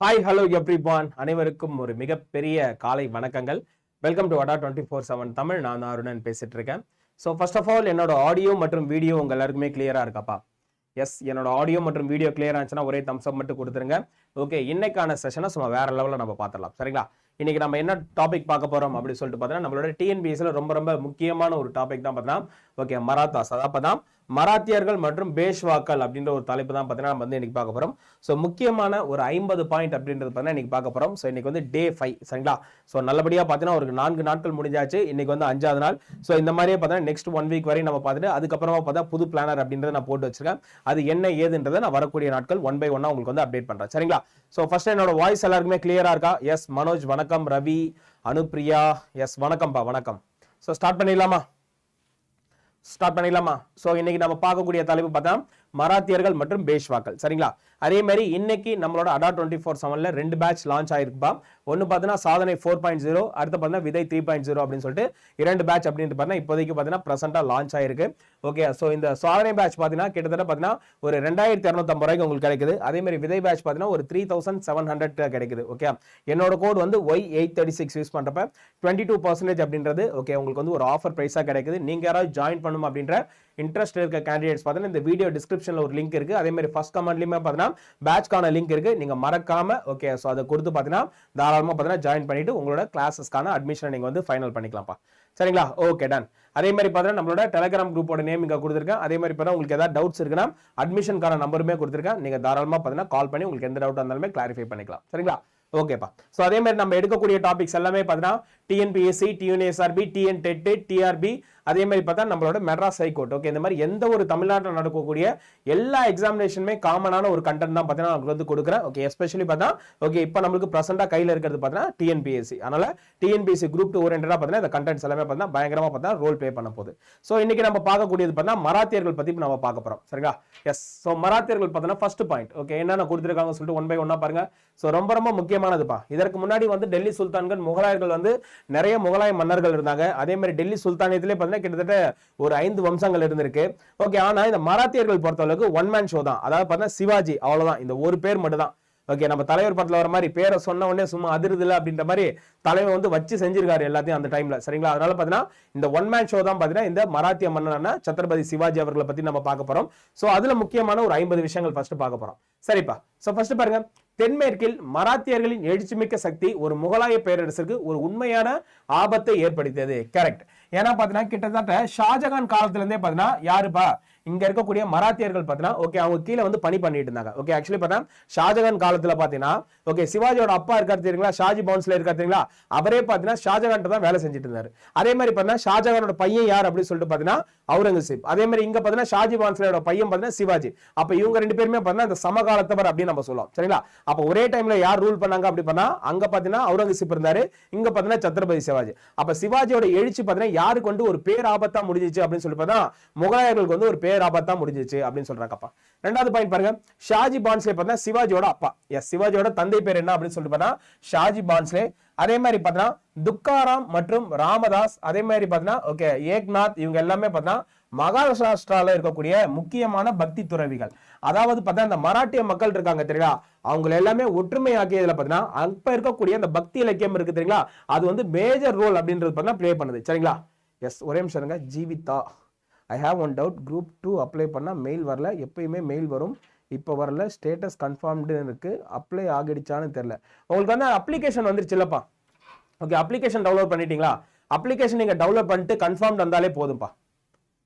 Hi hello everyone அனைவருக்கும் ஒரு மிகப்பெரிய காலை வணக்கங்கள். Welcome to Adda twenty four seven Tamil நான் அருணன் பேசிட்டு இருக்கேன் ஸோ ஃபர்ஸ்ட் ஆஃப் ஆல் என்னோட ஆடியோ மற்றும் வீடியோ உங்க எல்லாருக்குமே கிளியரா இருக்காப்பா? எஸ் என்னோட ஆடியோ மற்றும் வீடியோ கிளியர் ஆச்சுன்னா ஒரே தம்ஸ் அப் மட்டும் கொடுத்துருங்க. ஓகே இன்னைக்கான செஷனை சும்மா வேற லெவலில் நம்ம பார்த்துடலாம் சரிங்களா? இன்னைக்கு நம்ம என்ன டாபிக் பார்க்க போறோம் அப்படின்னு சொல்லிட்டு பார்த்தோன்னா நம்மளோட டிஎன்பிஎஸ்ல ரொம்ப ரொம்ப முக்கியமான ஒரு டாபிக் தான் பார்த்தோம்னா ஓகே மராத்தாஸ் அதாவது தான் மராத்தியர்கள் மற்றும் பேஷ்வாக்கள் அப்படின்ற ஒரு தலைப்பு தான் பார்த்தீங்கன்னா நம்ம வந்து இன்னைக்கு பார்க்க போகிறோம் ஸோ முக்கியமான ஒரு ஐம்பது பாயிண்ட் அப்படின்றது பார்த்தீங்கன்னா இன்னைக்கு பார்க்க போகிறோம் ஸோ இன்னைக்கு வந்து டே ஃபைவ் சரிங்களா? ஸோ நல்லபடியாக பார்த்தீங்கன்னா ஒரு நான்கு நாட்கள் முடிஞ்சாச்சு. இன்னைக்கு வந்து அஞ்சாவது நாள். ஸோ இந்த மாதிரியே பார்த்தீங்கன்னா நெக்ஸ்ட் ஒன் வீக் வரையும் நம்ம பார்த்துட்டு அதுக்கப்புறமா பார்த்தா புது பிளானர் அப்படின்றத நான் போட்டு வச்சிருக்கேன். அது என்ன ஏதுன்றதை நான் வரக்கூடிய நாட்கள் ஒன் பை ஒன்னாக உங்களுக்கு வந்து அப்டேட் பண்ணுறேன் சரிங்களா? ஸோ ஃபர்ஸ்ட் என்னோட வாய்ஸ் எல்லாருக்குமே கிளியராக இருக்கா? எஸ் மனோஜ் வணக்கம். ரவி அனுப்ரியா. எஸ் வணக்கம்ப்பா வணக்கம். ஸோ ஸ்டார்ட் பண்ணிடலாமா? ஸ்டார்ட் பண்ணிடலாமா? ஸோ இன்னைக்கு நம்ம பார்க்கக்கூடிய தலைப்பு பார்த்தா மராத்தியர்கள் மற்றும் பேஷ்வாக்கள். சரிங்களா? அதே மாதிரி இன்னைக்கு நம்மளோட அடா டுவெண்ட்டி ஃபோர் செவனில் ரெண்டு பேட்ச் லான்ச் ஆயிருப்பா ஒன்று பார்த்தீங்கன்னா சாதனை ஃபோர் பாயிண்ட் ஜீரோ அடுத்து பார்த்தீங்கன்னா விதை த்ரீ பாயிண்ட் ஜீரோ அப்படின்னு சொல்லிட்டு இரண்டு பேட்ச் அப்படின்ட்டு பார்த்தீங்கன்னா இப்போதைக்கு பார்த்தீங்கன்னா ப்ரெசென்ட்டாக லான்ச் ஆயிருக்கு. ஓகே ஸோ இந்த சாதனை பேட்ச் பார்த்தீங்கன்னா கிட்டத்தட்ட பார்த்தீங்கன்னா ஒரு ரெண்டாயிரத்தி இரநூத்தம்பது ரூபாய்க்கு உங்களுக்கு கிடைக்குது. அதே மாதிரி விதை பேட்ச் பார்த்தீங்கன்னா ஒரு த்ரீ தௌசண்ட் செவன் ஹண்ட்ரட் கிடைக்குது. ஓகே என்னோட கோட் வந்து Y eight thirty six use பண்ணுறப்ப டுவெண்ட்டி டூ பர்சன்டேஜ் அப்படின்றது ஓகே உங்களுக்கு வந்து ஒரு ஆஃபர் ப்ரைஸாக கிடைக்குது. நீங்கள் யாராவது ஜாயின் பண்ணணும் அப்படின்ற இன்ட்ரெஸ்ட் இருக்க கேண்டிடேட்ஸ் பார்த்தீங்கன்னா இந்த வீடியோ டிஸ்கிரிப்ஷனில் ஒரு லிங்க் இருக்குது அதே மாதிரி ஃபஸ்ட் கமெண்ட்லையுமே பார்த்தீங்கன்னா பேட்ச்க்கான லிங்க் இருக்குது நீங்கள் மறக்காமல் ஓகே ஸோ அதை கொடுத்து பார்த்தீங்கன்னா தாராளமாக பார்த்தீங்கன்னா ஜாயின் பண்ணிவிட்டு உங்களோட கிளாஸஸ்க்கான அட்மிஷனை நீங்கள் வந்து ஃபைனல் பண்ணிக்கலாம்ப்பா. சரிங்களா? ஓகே டன் அதே மாதிரி பார்த்தீங்கன்னா நம்மளோட டெலகிராம் குரூப்போட நேம் இங்கே கொடுத்துருக்கேன். அதே மாதிரி பார்த்தா உங்களுக்கு ஏதாவது டவுட்ஸ் இருக்குன்னா அட்மிஷனுக்கான நம்பருமே கொடுத்துருக்கேன். நீங்கள் தாராளமாக பார்த்தீங்கன்னா கால் பண்ணி உங்களுக்கு எந்த டவுட் இருந்தாலுமே கிளாரிஃபை பண்ணிக்கலாம். சரிங்களா? ஓகேப்பா. ஸோ அதே மாதிரி நம்ம எடுக்கக்கூடிய டாபிக்ஸ் எல்லாமே பார்த்தீங்கன்னா TNPSC TNSRB TN TET TRB அதே மாதிரி பார்த்தா நம்மளோட மெட்ராஸ் ஹைகோர்ட் ஓகே இந்த மாதிரி எந்த ஒரு தமிழ்நாட்டில் நடக்கக்கூடிய எல்லா எக்ஸாமினேஷனுமே காமனான ஒரு கண்டென்ட் தான் பார்த்தீங்கன்னா நான் வந்து கொடுக்குறேன். ஓகே எஸ்பெஷலி பார்த்தா ஓகே இப்போ நம்மளுக்கு ப்ரெசென்ட்டாக கையில் இருக்கிறது பார்த்தீங்கன்னா டிஎன்பிஎஸ்சி அதனால் டிஎன்பிஎஸ்சி குரூப் டூ ஓரியன்டாக பார்த்தீங்கன்னா இந்த கண்டென்ட்ஸ் எல்லாமே பார்த்தீங்கன்னா பயங்கரமாக பார்த்தா ரோல் ப்ளே பண்ண போகுது. ஸோ இன்றைக்கி நம்ம பார்க்கக்கூடியது பார்த்தீங்கன்னா மராத்தியர்கள் பற்றி நம்ம பார்க்க போகிறோம் சரிங்களா? எஸ் ஸோ மராத்தியர்கள் பார்த்தீங்கன்னா ஃபர்ஸ்ட் பாயிண்ட் ஓகே என்னென்ன கொடுத்துருக்காங்க சொல்லிட்டு ஒன் பை ஒன்னாக பாருங்க. ஸோ ரொம்ப ரொம்ப முக்கியமானதுப்பா. இதற்கு முன்னாடி வந்து டெல்லி சுல்தான்கள் முகலாயர்கள் வந்து நிறைய முகலாய மன்னர்கள் இருந்தாங்க. அதே மாதிரி டெல்லி சுல்தானியத்திலே பார்த்தீங்கன்னா கிட்டத்தட்ட ஒரு ஐந்து வம்சங்கள் இருந்திருக்கு. ஓகே ஆனா இந்த மராத்தியர்கள் பொறுத்தளவுக்கு ஒன் மேன் ஷோ தான். அதாவது பார்த்தீங்கன்னா சிவாஜி அவ்வளவுதான். இந்த ஒரு பேர் மட்டும் தான் ஓகே நம்ம தலைவர் படத்தில் வர மாதிரி பேரை சொன்ன உடனே சும்மா அதிருதில்ல அப்படின்ற மாதிரி தலைவர் வந்து வச்சு செஞ்சிருக்காரு எல்லாத்தையும் அந்த டைம்ல சரிங்களா? அதனால பார்த்தீங்கன்னா இந்த ஒன் மேன் ஷோ தான் பார்த்தீங்கன்னா இந்த மராத்திய மன்னனான சத்ரபதி சிவாஜி அவர்களை பற்றி நம்ம பார்க்க போகிறோம் ஸோ அதில் முக்கியமான ஒரு ஐம்பது விஷயங்கள் ஃபர்ஸ்ட் பார்க்க போகிறோம் சரிப்பா. ஸோ ஃபர்ஸ்ட் பாருங்க. தென்மேற்கில் மராத்தியர்களின் எழுச்சிமிக்க சக்தி ஒரு முகலாய பேரரசுக்கு ஒரு உண்மையான ஆபத்தை ஏற்படுத்தியது. கரெக்ட் ஏன்னா பார்த்தீங்கன்னா கிட்டத்தட்ட ஷாஜகான் காலத்துலேருந்தே பார்த்தீங்கன்னா யாருப்பா? இங்க இருக்கக்கூடிய மராத்தியர்கள் பார்த்தீங்கன்னா ஓகே அவங்க கீழே வந்து பணி பண்ணிட்டு இருந்தாங்க. ஓகே ஆக்சுவலி பார்த்தா ஷாஜகான் காலத்துல பாத்தீங்கன்னா ஓகே சிவாஜியோட அப்பா இருக்காரு தெரியுங்களா? ஷாஜி பவுன்ஸ்ல இருக்காரு தெரியுங்களா? அவரே பாத்தீங்கன்னா ஷாஜகான் தான் வேலை செஞ்சுட்டு இருந்தாரு. அதே மாதிரி பாத்தீங்கன்னா ஷாஜகானோட பையன் யார் அப்படின்னு சொல்லிட்டு பாத்தீங்கன்னா அவுரங்கசீப். அதே மாதிரி இங்க பாத்தீங்கன்னா ஷாஜி பவுன்ஸ்லோட பையன் பாத்தீங்கன்னா சிவாஜி. அப்ப இவங்க ரெண்டு பேருமே பாத்தீங்கன்னா இந்த சமகாலத்தவர் அப்படின்னு நம்ம சொல்லலாம். சரிங்களா? அப்ப ஒரே டைம்ல யார் ரூல் பண்ணாங்க அப்படி பண்ணா அங்க பாத்தீங்கன்னா அவுரங்கசீப் இருந்தாரு. இங்க பாத்தீங்கன்னா சத்ரபதி சிவாஜி. அப்ப சிவாஜியோட எழுச்சி பாத்தீங்கன்னா யாருக்கு வந்து ஒரு பேர் ஆபத்தா முடிஞ்சிச்சு அப்படின்னு சொல்லி பார்த்தா முகலாயர்களுக்கு வந்து ஒரு பேர் ஆபத்தா முடிஞ்சிச்சு அப்படின்னு சொல்றாங்கப்பா ரெண்டாவது பாயிண்ட் பாருங்க. ஷாஜி பான்ஸ்லே பார்த்தா சிவாஜியோட அப்பா. எஸ் சிவாஜியோட தந்தை பேர் என்ன அப்படின்னு சொல்லிட்டு பார்த்தா ஷாஜி பான்ஸ்லே. அதே மாதிரி பார்த்தீங்கன்னா துக்காராம் மற்றும் ராமதாஸ். அதே மாதிரி பார்த்தீங்கன்னா ஓகே ஏக்நாத் இவங்க எல்லாமே பார்த்தீங்கன்னா மகாராஷ்டிராவில் இருக்கக்கூடிய முக்கியமான பக்தி துறவிகள். அதாவது பார்த்தா இந்த மராட்டிய மக்கள் இருக்காங்க தெரியுங்களா அவங்க எல்லாமே ஒற்றுமையாக்கியதுல பார்த்தீங்கன்னா அப்ப இருக்கக்கூடிய அந்த பக்தி இலக்கியம் இருக்கு தெரியுங்களா? அது வந்து மேஜர் ரோல் அப்படின்றது பார்த்தீங்கன்னா ப்ளே பண்ணுது. சரிங்களா? எஸ் ஒரே நிமிஷம் Jeevitha. I have one doubt group two apply பண்ணால் மெயில் வரல. எப்பயுமே மெயில் வரும். இப்போ வரல. ஸ்டேட்டஸ் கன்ஃபார்ம்டு இருக்குது அப்ளை ஆகிடுச்சான்னு தெரில உங்களுக்கு வந்து அப்ளிகேஷன் வந்துருச்சுல்லப்பா ஓகே அப்ளிகேஷன் டவுன்லோட் பண்ணிட்டீங்களா? அப்ளிகேஷன் நீங்கள் டவுன்லோட் பண்ணிட்டு கன்ஃபார்ம் வந்தாலே போதும்ப்பா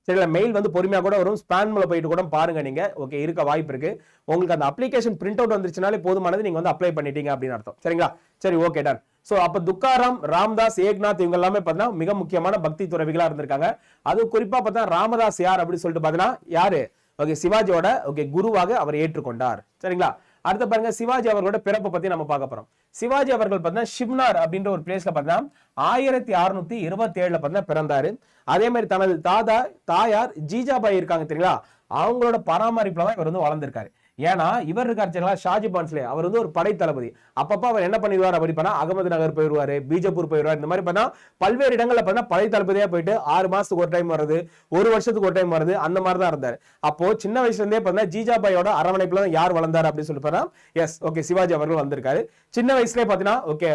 சரிங்களா? மெயில் வந்து பொறுமையாக கூட வரும். ஸ்பேன்ல போயிட்டு கூட பாருங்க நீங்கள் ஓகே இருக்க வாய்ப்பு இருக்குது உங்களுக்கு அந்த அப்ளிகேஷன் பிரிண்ட் அவுட் வந்துருச்சுனாலே போதுமானது நீங்கள் வந்து அப்ளை பண்ணிட்டீங்க அப்படின்னு அர்த்தம். சரிங்களா? சரி ஓகே டன் ஸோ அப்போ துக்காராம் ராம்தாஸ் ஏக்நாத் இவங்க எல்லாமே பார்த்தீங்கன்னா மிக முக்கியமான பக்தி துறவிகளாக இருந்திருக்காங்க. அது குறிப்பாக பார்த்தா ராமதாஸ் யார் அப்படின்னு சொல்லிட்டு பார்த்தீங்கன்னா யாரு? ஓகே சிவாஜியோட ஓகே குருவாக அவர் ஏற்றுக்கொண்டார். சரிங்களா? அடுத்து பாருங்க சிவாஜி அவர்களோட பிறப்பை பத்தி நம்ம பார்க்க போறோம். சிவாஜி அவர்கள் பார்த்தீங்கன்னா ஷிவ்னார் அப்படின்ற ஒரு பிளேஸ்ல பார்த்தீங்கன்னா ஆயிரத்தி அறுநூத்தி இருபத்தி ஏழுல பார்த்தீங்கன்னா பிறந்தாரு. அதே மாதிரி தனது தாதா தாயார் ஜீஜாபாய் இருக்காங்க தெரியுங்களா? அவங்களோட பராமரிப்புல தான் இவர் வந்து வளர்ந்திருக்காரு. ஏன்னா இவர் இருக்காருங்களா ஷாஜி பான்ஸ்லே. அவர் வந்து ஒரு படை தளபதி. அப்பப்போ அவர் என்ன பண்ணிடுவார் அப்படி பண்ணா அகமது நகர் போயிடுவாரு பீஜப்பூர் போயிடுவார் இந்த மாதிரி பண்ணா பல்வேறு இடங்களில் பண்ணா படை தளபதியா போயிட்டு ஆறு மாசத்துக்கு ஒரு டைம் வருது ஒரு வருஷத்துக்கு ஒரு டைம் வருது அந்த மாதிரி தான் இருந்தார். அப்போ சின்ன வயசுல இருந்தே பார்த்தா ஜிஜாபாயோட அரவணைப்புல தான் யார் வளர்ந்தார் அப்படின்னு சொல்லி பார்த்தா எஸ் ஓகே சிவாஜி அவர்கள் வந்திருக்காரு. சின்ன வயசுலேயே பார்த்தீங்கன்னா ஓகே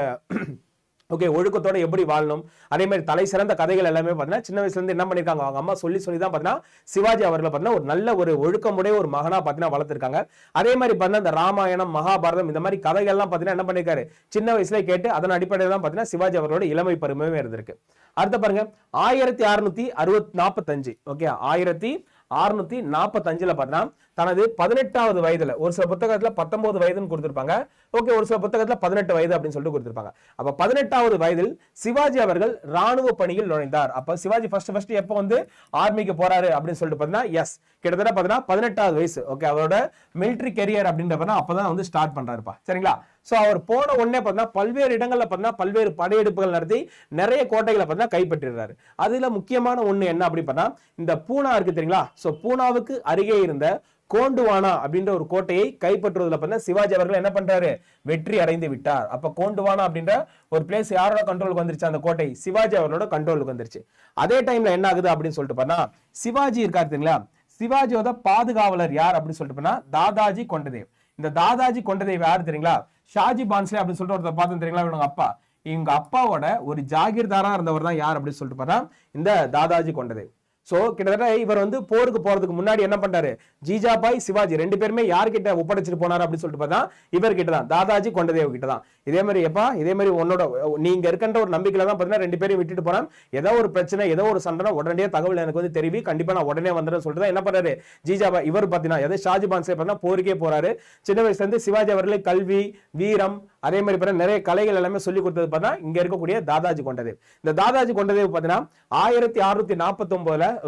ஓகே ஒழுக்கத்தோட எப்படி வாழணும்? அதே மாதிரி தலை சிறந்த கதைகள் எல்லாமே பார்த்தீங்கன்னா சின்ன வயசுலேருந்து என்ன பண்ணிருக்காங்க? அவங்க அம்மா சொல்லி சொல்லி தான் பார்த்தீங்கன்னா சிவாஜி அவர்களை பார்த்தீங்கன்னா ஒரு நல்ல ஒரு ஒழுக்கமுடைய ஒரு மகனாக பார்த்தீங்கன்னா வளர்த்துருக்காங்க. அதே மாதிரி பார்த்தீங்கன்னா இந்த ராமாயணம் மகாபாரதம் இந்த மாதிரி கதைகள்லாம் பார்த்தீங்கன்னா என்ன பண்ணிருக்காரு? சின்ன வயசுல கேட்டு அதன் அடிப்படையில் தான் பார்த்தீங்கன்னா சிவாஜி அவர்களோட இளமை பருவமே இருந்திருக்கு. அடுத்த பாருங்க ஆயிரத்தி அறுநூத்தி அறுபத் நாற்பத்தஞ்சு ஓகே ஆயிரத்தி அறுநூத்தி நாற்பத்தஞ்சில் பார்த்தீங்கன்னா தனது பதினெட்டாவது வயதுல ஒரு சில புத்தகத்துல பத்தொன்பது வயதுன்னு கொடுத்திருப்பாங்க. ஓகே ஒரு சில புத்தகத்துல பதினெட்டு வயது அப்படின்னு சொல்லிட்டு கொடுத்திருப்பாங்க. அப்ப பதினெட்டாவது வயதில் சிவாஜி அவர்கள் ராணுவ பணியில் நுழைந்தார். அப்ப சிவாஜி ஃபர்ஸ்ட் ஃபர்ஸ்ட் எப்போ வந்து ஆர்மிக்கு போறாரு அப்படின்னு சொல்லிட்டு பார்த்தீங்கன்னா எஸ் கிட்டத்தட்ட பாத்தீங்கன்னா பதினெட்டாவது வயசு. ஓகே அவரோட மிலிட்டரி கெரியர் அப்படின்றப்ப அப்பதான் வந்து ஸ்டார்ட் பண்றாருப்பா. சரிங்களா? ஸோ அவர் போன உடனே பார்த்தீங்கன்னா பல்வேறு இடங்களில் பார்த்தீங்கன்னா பல்வேறு படையெடுப்புகள் நடத்தி நிறைய கோட்டைகளை பார்த்தீங்கன்னா கைப்பற்றிடுறாரு. அதுல முக்கியமான ஒண்ணு என்ன அப்படி பார்த்தா இந்த பூனா இருக்கு தெரியுங்களா? ஸோ பூனாவுக்கு அருகே இருந்த கோண்டுவானா அப்படின்ற ஒரு கோட்டையை கைப்பற்றுவதில் பார்த்தா சிவாஜி அவர்கள் என்ன பண்றாரு? வெற்றி அடைந்து விட்டார். அப்ப கோண்டுவானா அப்படின்ற ஒரு பிளேஸ் யாரோட கண்ட்ரோலுக்கு வந்துருச்சு? அந்த கோட்டை சிவாஜி அவர்களோட கண்ட்ரோலுக்கு வந்துருச்சு. அதே டைம்ல என்ன ஆகுது அப்படின்னு சொல்லிட்டு பார்த்தா சிவாஜி இருக்காரு தெரியுங்களா? சிவாஜியோட பாதுகாவலர் யார் அப்படின்னு சொல்லிட்டு பார்த்தா தாதாஜி கொண்டதேவ். இந்த தாதாஜி கொண்டதேவ் யார் தெரியுங்களா? ஷாஜி பான்ஸ்லே அப்படின்னு சொல்லிட்டு ஒருத்தர் பார்த்தோம் தெரியுங்களா? இவங்க அப்பா. இவங்க அப்பாவோட ஒரு ஜாகிர்தாரா இருந்தவர் தான் யார் அப்படின்னு சொல்லிட்டு பார்த்தா இந்த தாதாஜி கொண்டதேவ். ஸோ கிட்டத்தட்ட இவர் வந்து போருக்கு போறதுக்கு முன்னாடி என்ன பண்ணுறாரு ஜிஜாபாய் சிவாஜி ரெண்டு பேருமே யார்கிட்ட ஒப்படைச்சிட்டு போனாரு அப்படின்னு சொல்லிட்டு பார்த்தா இவர்கிட்ட தான் தாதாஜி கொண்டதேவ் கிட்ட தான் இதே மாதிரி எப்பா இதே மாதிரி உன்னோட நீங்க இருக்கின்ற ஒரு நம்பிக்கையில தான் பார்த்தீங்கன்னா ரெண்டு பேரும் விட்டுட்டு போனா ஏதோ ஒரு பிரச்சனை ஏதோ ஒரு சண்டை உடனடியே தகவல் எனக்கு வந்து தெரிவி கண்டிப்பா நான் உடனே வந்துடுறேன் சொல்லிட்டு தான் என்ன பண்றாரு ஜிஜாபாய் இவர் பார்த்தீங்கன்னா எதை ஷாஜி பான்சே பார்த்தீங்கன்னா போருக்கே போறாரு. சின்ன வயசுல இருந்து சிவாஜி அவர்களே கல்வி வீரம் அதே மாதிரி பார்த்தா நிறைய கலைகள் எல்லாமே சொல்லி கொடுத்தது பார்த்தா இங்கே இருக்கக்கூடிய தாதாஜி கொண்டதேவ். இந்த தாதாஜி கொண்டதேவ் பார்த்தீங்கன்னா ஆயிரத்தி அறுநூத்தி நாற்பத்தி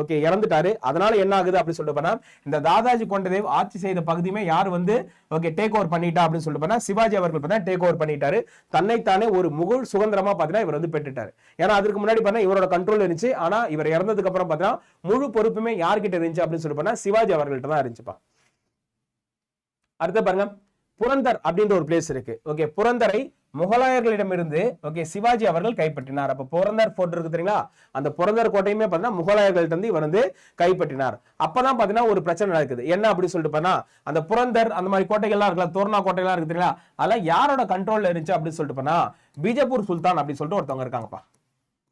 ஓகே இறந்துட்டாரு. அதனால என்ன ஆகுது அப்படின்னு சொல்லிட்டு பார்த்தா இந்த தாதாஜி கொண்டதேவ் ஆட்சி செய்த பகுதியுமே யார் வந்து ஓகே டேக் ஓவர் பண்ணிட்டா அப்படின்னு சொல்லிட்டு போனால் சிவாஜி அவர்கள் பார்த்தா டேக் ஓவர் பண்ணிட்டாரு. தன்னைத்தானே ஒரு முகழ் சுதந்திரமா பார்த்தீங்கன்னா இவர் வந்து பெற்றுட்டார். ஏன்னா அதுக்கு முன்னாடி பார்த்தா இவரோட கண்ட்ரோல் இருந்துச்சு. ஆனா இவர் இறந்ததுக்கு அப்புறம் பார்த்தீங்கன்னா முழு பொறுப்புமே யார்கிட்ட இருந்துச்சு அப்படின்னு சொல்லிட்டு போனா சிவாஜி அவர்கள்ட்ட தான் இருந்துச்சுப்பா. அடுத்து பாருங்க. புரந்தர் அப்படின்ற ஒரு பிளேஸ் இருக்கு. ஓகே புரந்தரை முகலாயர்களிடமிருந்து ஓகே சிவாஜி அவர்கள் கைப்பற்றினார். அப்ப புரந்தர் ஃபோர்ட் இருக்கு தெரியுங்களா? அந்த புரந்தர் கோட்டையுமே பார்த்தீங்கன்னா முகலாயர்கள்ட்ட இருந்து இவர் வந்து கைப்பற்றினார். அப்பதான் பாத்தீங்கன்னா ஒரு பிரச்சனை நடக்குது. என்ன அப்படி சொல்லிட்டு பார்த்தா அந்த புரந்தர் அந்த மாதிரி கோட்டைகள்லாம் இருக்கலாம் தோர்னா கோட்டைகள்லாம் இருக்கு தெரியுங்களா? அதெல்லாம் யாரோட கண்ட்ரோல்ல இருந்துச்சு அப்படின்னு சொல்லிட்டு பார்த்தா பிஜப்பூர் சுல்தான் அப்படின்னு சொல்லிட்டு ஒருத்தவங்க இருக்காங்கப்பா.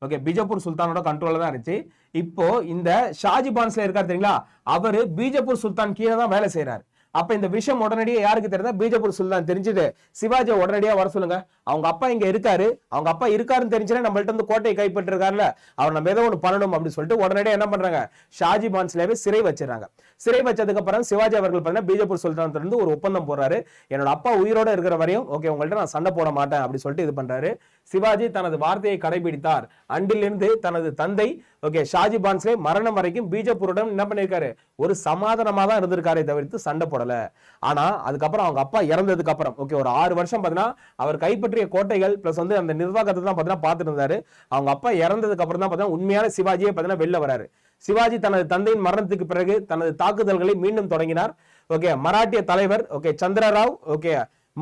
ஓகே பிஜப்பூர் சுல்தானோட கண்ட்ரோலில் தான் இருந்துச்சு. இப்போ இந்த ஷாஜி பான்ஸ்ல இருக்காரு தெரியுங்களா? அவரு பீஜப்பூர் சுல்தான் கீழே தான் வேலை செய்யறாரு அப்ப இந்த விஷயம் உடனடியாக யாருக்கு தெரியுதா? பீஜப்பூர் சுல்தான். தெரிஞ்சுட்டு சிவாஜி உடனடியா வர சொல்லுங்க. அவங்க அப்பா இங்க இருக்காரு. அவங்க அப்பா இருக்காருன்னு தெரிஞ்சுன்னா நம்மள்ட்ட இருந்து கோட்டையை கைப்பற்றிருக்காருல அவர் நம்ம ஏதோ ஒன்று பண்ணணும் அப்படின்னு சொல்லிட்டு உடனடியே என்ன பண்றாங்க? ஷாஜி பான்ஸ்லேயே சிறை வச்சிடறாங்க. சிறை வச்சதுக்கு அப்புறம் சிவாஜி அவர்கள் பார்த்தீங்கன்னா பீஜப்பூர் சுல்தான் இருந்து ஒரு ஒப்பந்தம் போடுறாரு. என்னோட அப்பா உயிரோட இருக்கிற வரையும் ஓகே உங்கள்ட்ட நான் சண்டை போட மாட்டேன் அப்படின்னு சொல்லிட்டு இது பண்றாரு. சிவாஜி தனது வார்த்தையை கடைபிடித்தார். அன்றிலிருந்து தனது தந்தை ஓகே ஷாஜி பான்ஸ்லே மரணம் வரைக்கும் பீஜப்பூருடன் என்ன பண்ணிருக்காரு ஒரு சமாதானமா தான் இருந்திருக்காரே தவிர்த்து சண்டை போடல. ஆனா அதுக்கப்புறம் அவங்க அப்பா இறந்ததுக்கு அப்புறம் ஓகே ஒரு ஆறு வருஷம் பாத்தீங்கன்னா அவர் கைப்பற்றிய கோட்டைகள் பிளஸ் வந்து அந்த நிர்வாகத்தை தான் பார்த்துட்டு இருந்தாரு அவங்க அப்பா இறந்ததுக்கு அப்புறம் தான் உண்மையான சிவாஜியே பாத்தீங்கன்னா வெளில வராரு. சிவாஜி தனது தந்தையின் மரணத்துக்கு பிறகு தனது தாக்குதல்களை மீண்டும் தொடங்கினார். ஓகே மராட்டிய தலைவர் ஓகே சந்திரராவ் ஓகே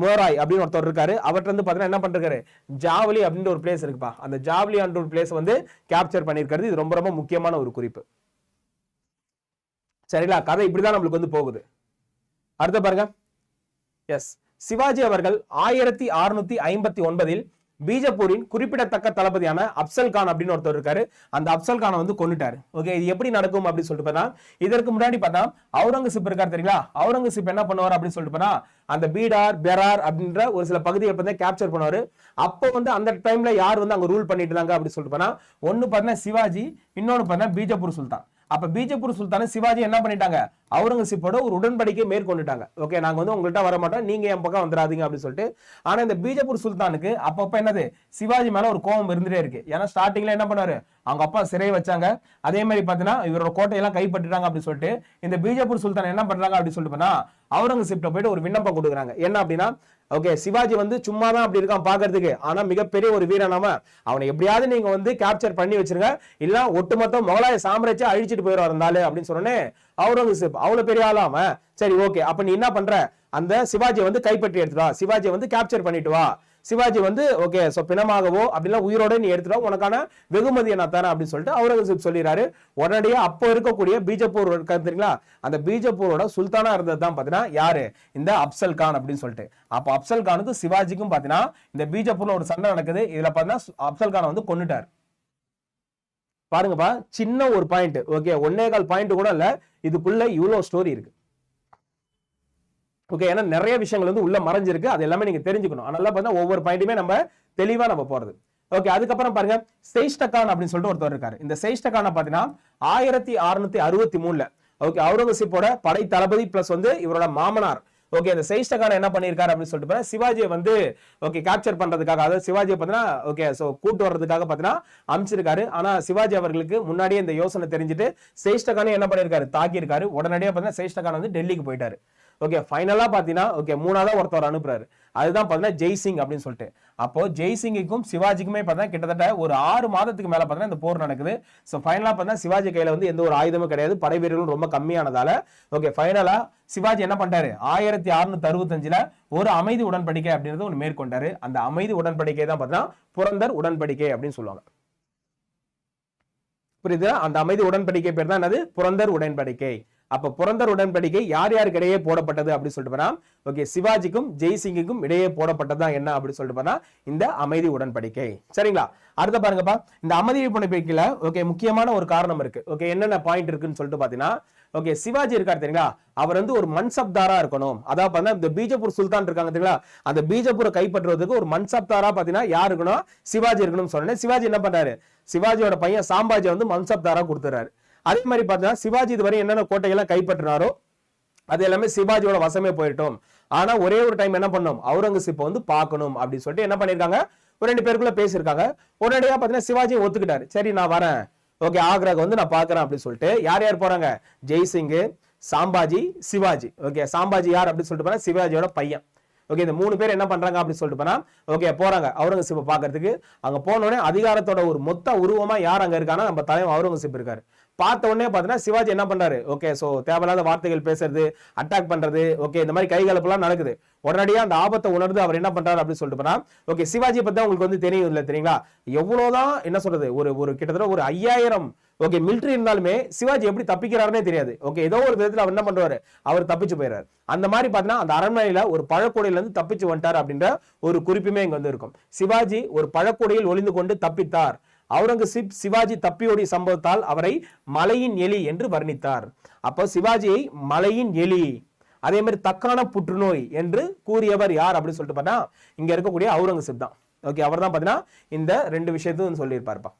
மோராய் அப்படின்னு ஒருத்தர் இருக்காரு. அவர்கிட்ட வந்து பாத்தீங்கன்னா என்ன பண்றாரு ஜாவலி அப்படின்ற ஒரு பிளேஸ் இருக்குப்பா. அந்த ஜாவலி என்ற ஒரு பிளேஸ் வந்து கேப்சர் பண்ணியிருக்கிறது. இது ரொம்ப ரொம்ப முக்கியமான ஒரு குறிப்பு. சரிங்களா? கதை இப்படிதான் நம்மளுக்கு வந்து போகுது. அடுத்த பாருங்க. எஸ் சிவாஜி அவர்கள் ஆயிரத்தி அறுநூத்தி ஐம்பத்தி ஒன்பதில் பீஜப்பூரின் குறிப்பிடத்தக்க தளபதியான அப்சல் கான் அப்படின்னு ஒருத்தர் இருக்காரு. அந்த அப்சல் கானை வந்து கொண்டுட்டாரு ஓகே இது எப்படி நடக்கும் அப்படின்னு சொல்லிட்டு பார்த்தா இதற்கு முன்னாடி பார்த்தா அவுரங்கசீப் இருக்காரு தெரியுங்களா? அவுரங்கசீப் என்ன பண்ணுவார் அப்படின்னு சொல்லிட்டு பார்த்தா அந்த பீடார் பெரார் அப்படின்ற ஒரு சில பகுதிகளை வந்து கேப்சர் பண்ணுவாரு. அப்போ வந்து அந்த டைம்ல யார் வந்து அங்க ரூல் பண்ணிட்டு இருந்தாங்க அப்படின்னு சொல்லிட்டு பார்த்தா ஒன்னு பார்த்தா சிவாஜி இன்னொன்னு பார்த்தா பீஜப்பூர் சுல்தான். அப்ப பீஜப்பூர் சுல்தான சிவாஜி என்ன பண்ணிட்டாங்க? அவுரங்கசீப்போட ஒரு உடன்படிக்கை மேற்கொண்டுட்டாங்க. ஓகே நாங்க வந்து உங்கள்கிட்ட வர மாட்டோம் நீங்க என் பக்கம் வந்துடாதீங்க அப்படின்னு சொல்லிட்டு. ஆனா இந்த பீஜப்பூர் சுல்தானுக்கு அப்பப்ப என்னது? சிவாஜி மேல ஒரு கோபம் இருந்துட்டே இருக்கு. ஏன்னா ஸ்டார்டிங்ல என்ன பண்ணாரு? அவங்க அப்பா சிறை வச்சாங்க. அதே மாதிரி பாத்தீங்கன்னா இவரோட கோட்டையெல்லாம் கைப்பற்றிட்டாங்க அப்படின்னு சொல்லிட்டு இந்த பீஜப்பூர் சுல்தான் என்ன பண்றாங்க அப்படின்னு சொல்லிட்டு பண்ணா அவுரங்கசீப்ட போயிட்டு ஒரு விண்ணப்பம் கொடுக்குறாங்க. என்ன அப்படின்னா ஓகே சிவாஜி வந்து சும்மா தான் அப்படி இருக்கான் பாக்குறதுக்கு. ஆனா மிகப்பெரிய ஒரு வீரன் அவன். அவனை எப்படியாவது நீங்க வந்து கேப்சர் பண்ணி வச்சிருங்க. இல்ல ஒட்டுமொத்த முகலாய சாம்ராஜ்யம் அழிச்சிட்டு போயிடுவார் இருந்தாலு அப்படின்னு சொன்னோன்னே அவுரங்கசீப் அவ்வளவு பெரிய ஆளா அவன்? சரி ஓகே அப்ப நீ என்ன பண்ற? அந்த சிவாஜியை வந்து கைப்பற்றி எடுத்துடா. சிவாஜியை வந்து கேப்சர் பண்ணிட்டு வா. சிவாஜி வந்து ஓகே ஸோ பிணமாகவோ அப்படிலாம் உயிரோட நீ எடுத்துட்டா உனக்கான வெகுமதியை நான் தரேன் அப்படின்னு சொல்லிட்டு அவுரங்கசீப் சொல்லிடுறாரு உடனடியே அப்போ இருக்கக்கூடிய பீஜப்பூர் இருக்காரு தெரியுங்களா? அந்த பீஜப்பூரோட சுல்தானா இருந்தது தான் பார்த்தீங்கன்னா யாரு? இந்த அப்சல் கான் அப்படின்னு சொல்லிட்டு. அப்போ அப்சல் கானுக்கு சிவாஜிக்கும் பார்த்தீங்கன்னா இந்த பீஜப்பூர்ல ஒரு சண்டை நடக்குது. இதில் பார்த்தீங்கன்னா அப்சல் கானை வந்து கொண்டுட்டார் பாருங்கப்பா சின்ன ஒரு பாயிண்ட். ஓகே ஒன்னே கால் பாயிண்ட் கூட இல்லை இதுக்குள்ள இவ்வளோ ஸ்டோரி இருக்கு. ஓகே ஏன்னா நிறைய விஷயங்கள் வந்து உள்ள மறைஞ்சிருக்கு. அது எல்லாமே நீங்க தெரிஞ்சுக்கணும். அதனால பார்த்தா ஒவ்வொரு பாயிண்ட்டுமே நம்ம தெளிவா நம்ம போறது. ஓகே அதுக்கப்புறம் பாருங்க சேஷ்டகான் அப்படின்னு சொல்லிட்டு ஒருத்தர் இருக்காரு. இந்த சேஷ்டகான பாத்தீங்கன்னா ஆயிரத்தி அறுநூத்தி அறுபத்தி மூணுல ஓகே அவுரங்கசீப்போட படை தளபதி பிளஸ் வந்து இவரோட மாமனார். ஓகே இந்த சேஷ்டகான என்ன பண்ணியிருக்காரு அப்படின்னு சொல்லிட்டு சிவாஜியை வந்து ஓகே கேப்சர் பண்றதுக்காக அதாவது சிவாஜியை பார்த்தீங்கன்னா ஓகே ஸோ கூட்டு வர்றதுக்காக பார்த்தீங்கன்னா அமைச்சிருக்காரு ஆனா சிவாஜி அவர்களுக்கு முன்னாடியே இந்த யோசனை தெரிஞ்சுட்டு சேஷ்டகானே என்ன பண்ணியிருக்காரு தாக்கியிருக்காரு. உடனடியாக பார்த்தீங்கன்னா சேஷ்டகான் வந்து டெல்லிக்கு போயிட்டாரு. ஓகே ஃபைனலாக பார்த்தீங்கன்னா ஓகே மூணாவதாக ஒருத்தர் அனுப்புறாரு. அதுதான் பார்த்தீங்கன்னா ஜெய்சிங் அப்படின்னு சொல்லிட்டு. அப்போ ஜெய்சிங்குக்கும் சிவாஜிக்குமே பார்த்தா கிட்டத்தட்ட ஒரு ஆறு மாதத்துக்கு மேலே பார்த்தீங்கன்னா இந்த போர் நடக்குது. ஸோ ஃபைனலாக பார்த்தீங்கன்னா சிவாஜி கையில் வந்து எந்த ஒரு ஆயுதமும் கிடையாது. படை வீரர்களும் ரொம்ப கம்மியானதால ஓகே ஃபைனலாக சிவாஜி என்ன பண்ணிட்டாரு? ஆயிரத்தி அறுநூத்தி அறுபத்தஞ்சில் ஒரு அமைதி உடன்படிக்கை அப்படின்றது ஒன்று மேற்கொண்டாரு. அந்த அமைதி உடன்படிக்கை தான் பார்த்தீங்கன்னா புரந்தர் உடன்படிக்கை அப்படின்னு சொல்லுவாங்க. புரியுதா? அந்த அமைதி உடன்படிக்கை பேர் தான் என்னது? புரந்தர் உடன்படிக்கை. அப்ப புரந்தர் உடன்படிக்கை யார் யாருக்கு இடையே போடப்பட்டது அப்படின்னு சொல்லிட்டு போனா ஓகே சிவாஜிக்கும் ஜெய்சிங்குக்கும் இடையே போடப்பட்டதா என்ன அப்படின்னு சொல்லிட்டு போனா இந்த அமைதி உடன்படிக்கை. சரிங்களா? அடுத்த பாருங்கப்பா இந்த அமைதி உடன்படிக்கையில ஓகே முக்கியமான ஒரு காரணம் இருக்கு. ஓகே என்னென்ன பாயிண்ட் இருக்குன்னு சொல்லிட்டு பாத்தீங்கன்னா ஓகே சிவாஜி இருக்காரு தெரியுங்களா? அவர் வந்து ஒரு மன்சப்தாரா இருக்கணும். அதாவது பார்த்தா இந்த பீஜப்பூர் சுல்தான் இருக்காங்க தெரியுங்களா? அந்த பீஜப்பூரை கைப்பற்றுவதற்கு ஒரு மன்சப்தாரா பாத்தீங்கன்னா யார் இருக்கணும்? சிவாஜி இருக்கணும்னு சொன்னேன் சிவாஜி என்ன பண்றாரு? சிவாஜியோட பையன் சாம்பாஜி வந்து மன்சப்தாரா கொடுத்துறாரு. அதே மாதிரி பார்த்தீங்கன்னா சிவாஜி இதுவரை என்னென்ன கோட்டைகள்லாம் கைப்பற்றினாரோ அது எல்லாமே சிவாஜியோட வசமே போயிட்டோம். ஆனா ஒரே ஒரு டைம் என்ன பண்ணோம்? அவுரங்கசீப்பை வந்து பார்க்கணும் அப்படின்னு சொல்லிட்டு என்ன பண்ணிருக்காங்க ஒரு ரெண்டு பேருக்குள்ள பேசியிருக்காங்க. உடனடியாக பார்த்தீங்கன்னா சிவாஜி ஒத்துக்கிட்டாரு. சரி நான் வரேன். ஓகே ஆக்ராக்கு வந்து நான் பார்க்கறேன் அப்படின்னு சொல்லிட்டு யார் யார் போறாங்க? ஜெய்சிங்கு சாம்பாஜி சிவாஜி. ஓகே சாம்பாஜி யார் அப்படின்னு சொல்லிட்டு போனா சிவாஜியோட பையன். ஓகே இந்த மூணு பேர் என்ன பண்றாங்க அப்படின்னு சொல்லிட்டு போனா ஓகே போறாங்க அவுரங்கசீப்பை பார்க்கறதுக்கு. அங்க போனோடனே அதிகாரத்தோட ஒரு மொத்த உருவமா யார் அங்க இருக்கானா நம்ம தலைவர் அவுரங்கசீப் இருக்காரு. பார்த்த உடனே பார்த்தீங்கன்னா சிவாஜி என்ன பண்ணுறாரு ஓகே ஸோ தேவையில்லாத வார்த்தைகள் பேசுறது அட்டாக் பண்ணுறது ஓகே இந்த மாதிரி கைகலப்பெல்லாம் நடக்குது. உடனடியாக அந்த ஆபத்தை உணர்ந்து அவர் என்ன பண்ணுறாரு அப்படின்னு சொல்லிட்டு போனால் ஓகே சிவாஜி பத்தி உங்களுக்கு வந்து தெரியும் இல்லை தெரியுங்களா? எவ்வளோதான் என்ன சொல்கிறது ஒரு ஒரு கிட்டத்தட்ட ஒரு ஐயாயிரம் ஓகே மிலிட்டரி இருந்தாலுமே சிவாஜி எப்படி தப்பிக்கிறாருனே தெரியாது. ஓகே ஏதோ ஒரு விதத்தில் அவர் என்ன பண்ணுவாரு அவர் தப்பிச்சு போயிறாரு. அந்த மாதிரி பார்த்தீங்கன்னா அந்த அரண்மனையில் ஒரு பழக்கொடையிலேருந்து தப்பிச்சு வந்துட்டார் அப்படின்ற ஒரு குறிப்புமே இங்கே வந்து இருக்கும். சிவாஜி ஒரு பழக்கூடையில் ஒளிந்து கொண்டு தப்பித்தார். அவுரங்கசீப் சிவாஜி தப்பியோடிய சம்பவத்தால் அவரை மலையின் எலி என்று வர்ணித்தார். அப்போ சிவாஜியை மலையின் எலி அதே மாதிரி தக்கான புற்றுநோய் என்று கூறியவர் யார் அப்படின்னு சொல்லிட்டு பார்த்தா இங்க இருக்கக்கூடிய அவுரங்கசீப் தான். ஓகே அவர் தான் பார்த்தீங்கன்னா இந்த ரெண்டு விஷயத்தையும் சொல்லியிருப்பார்ப்பா.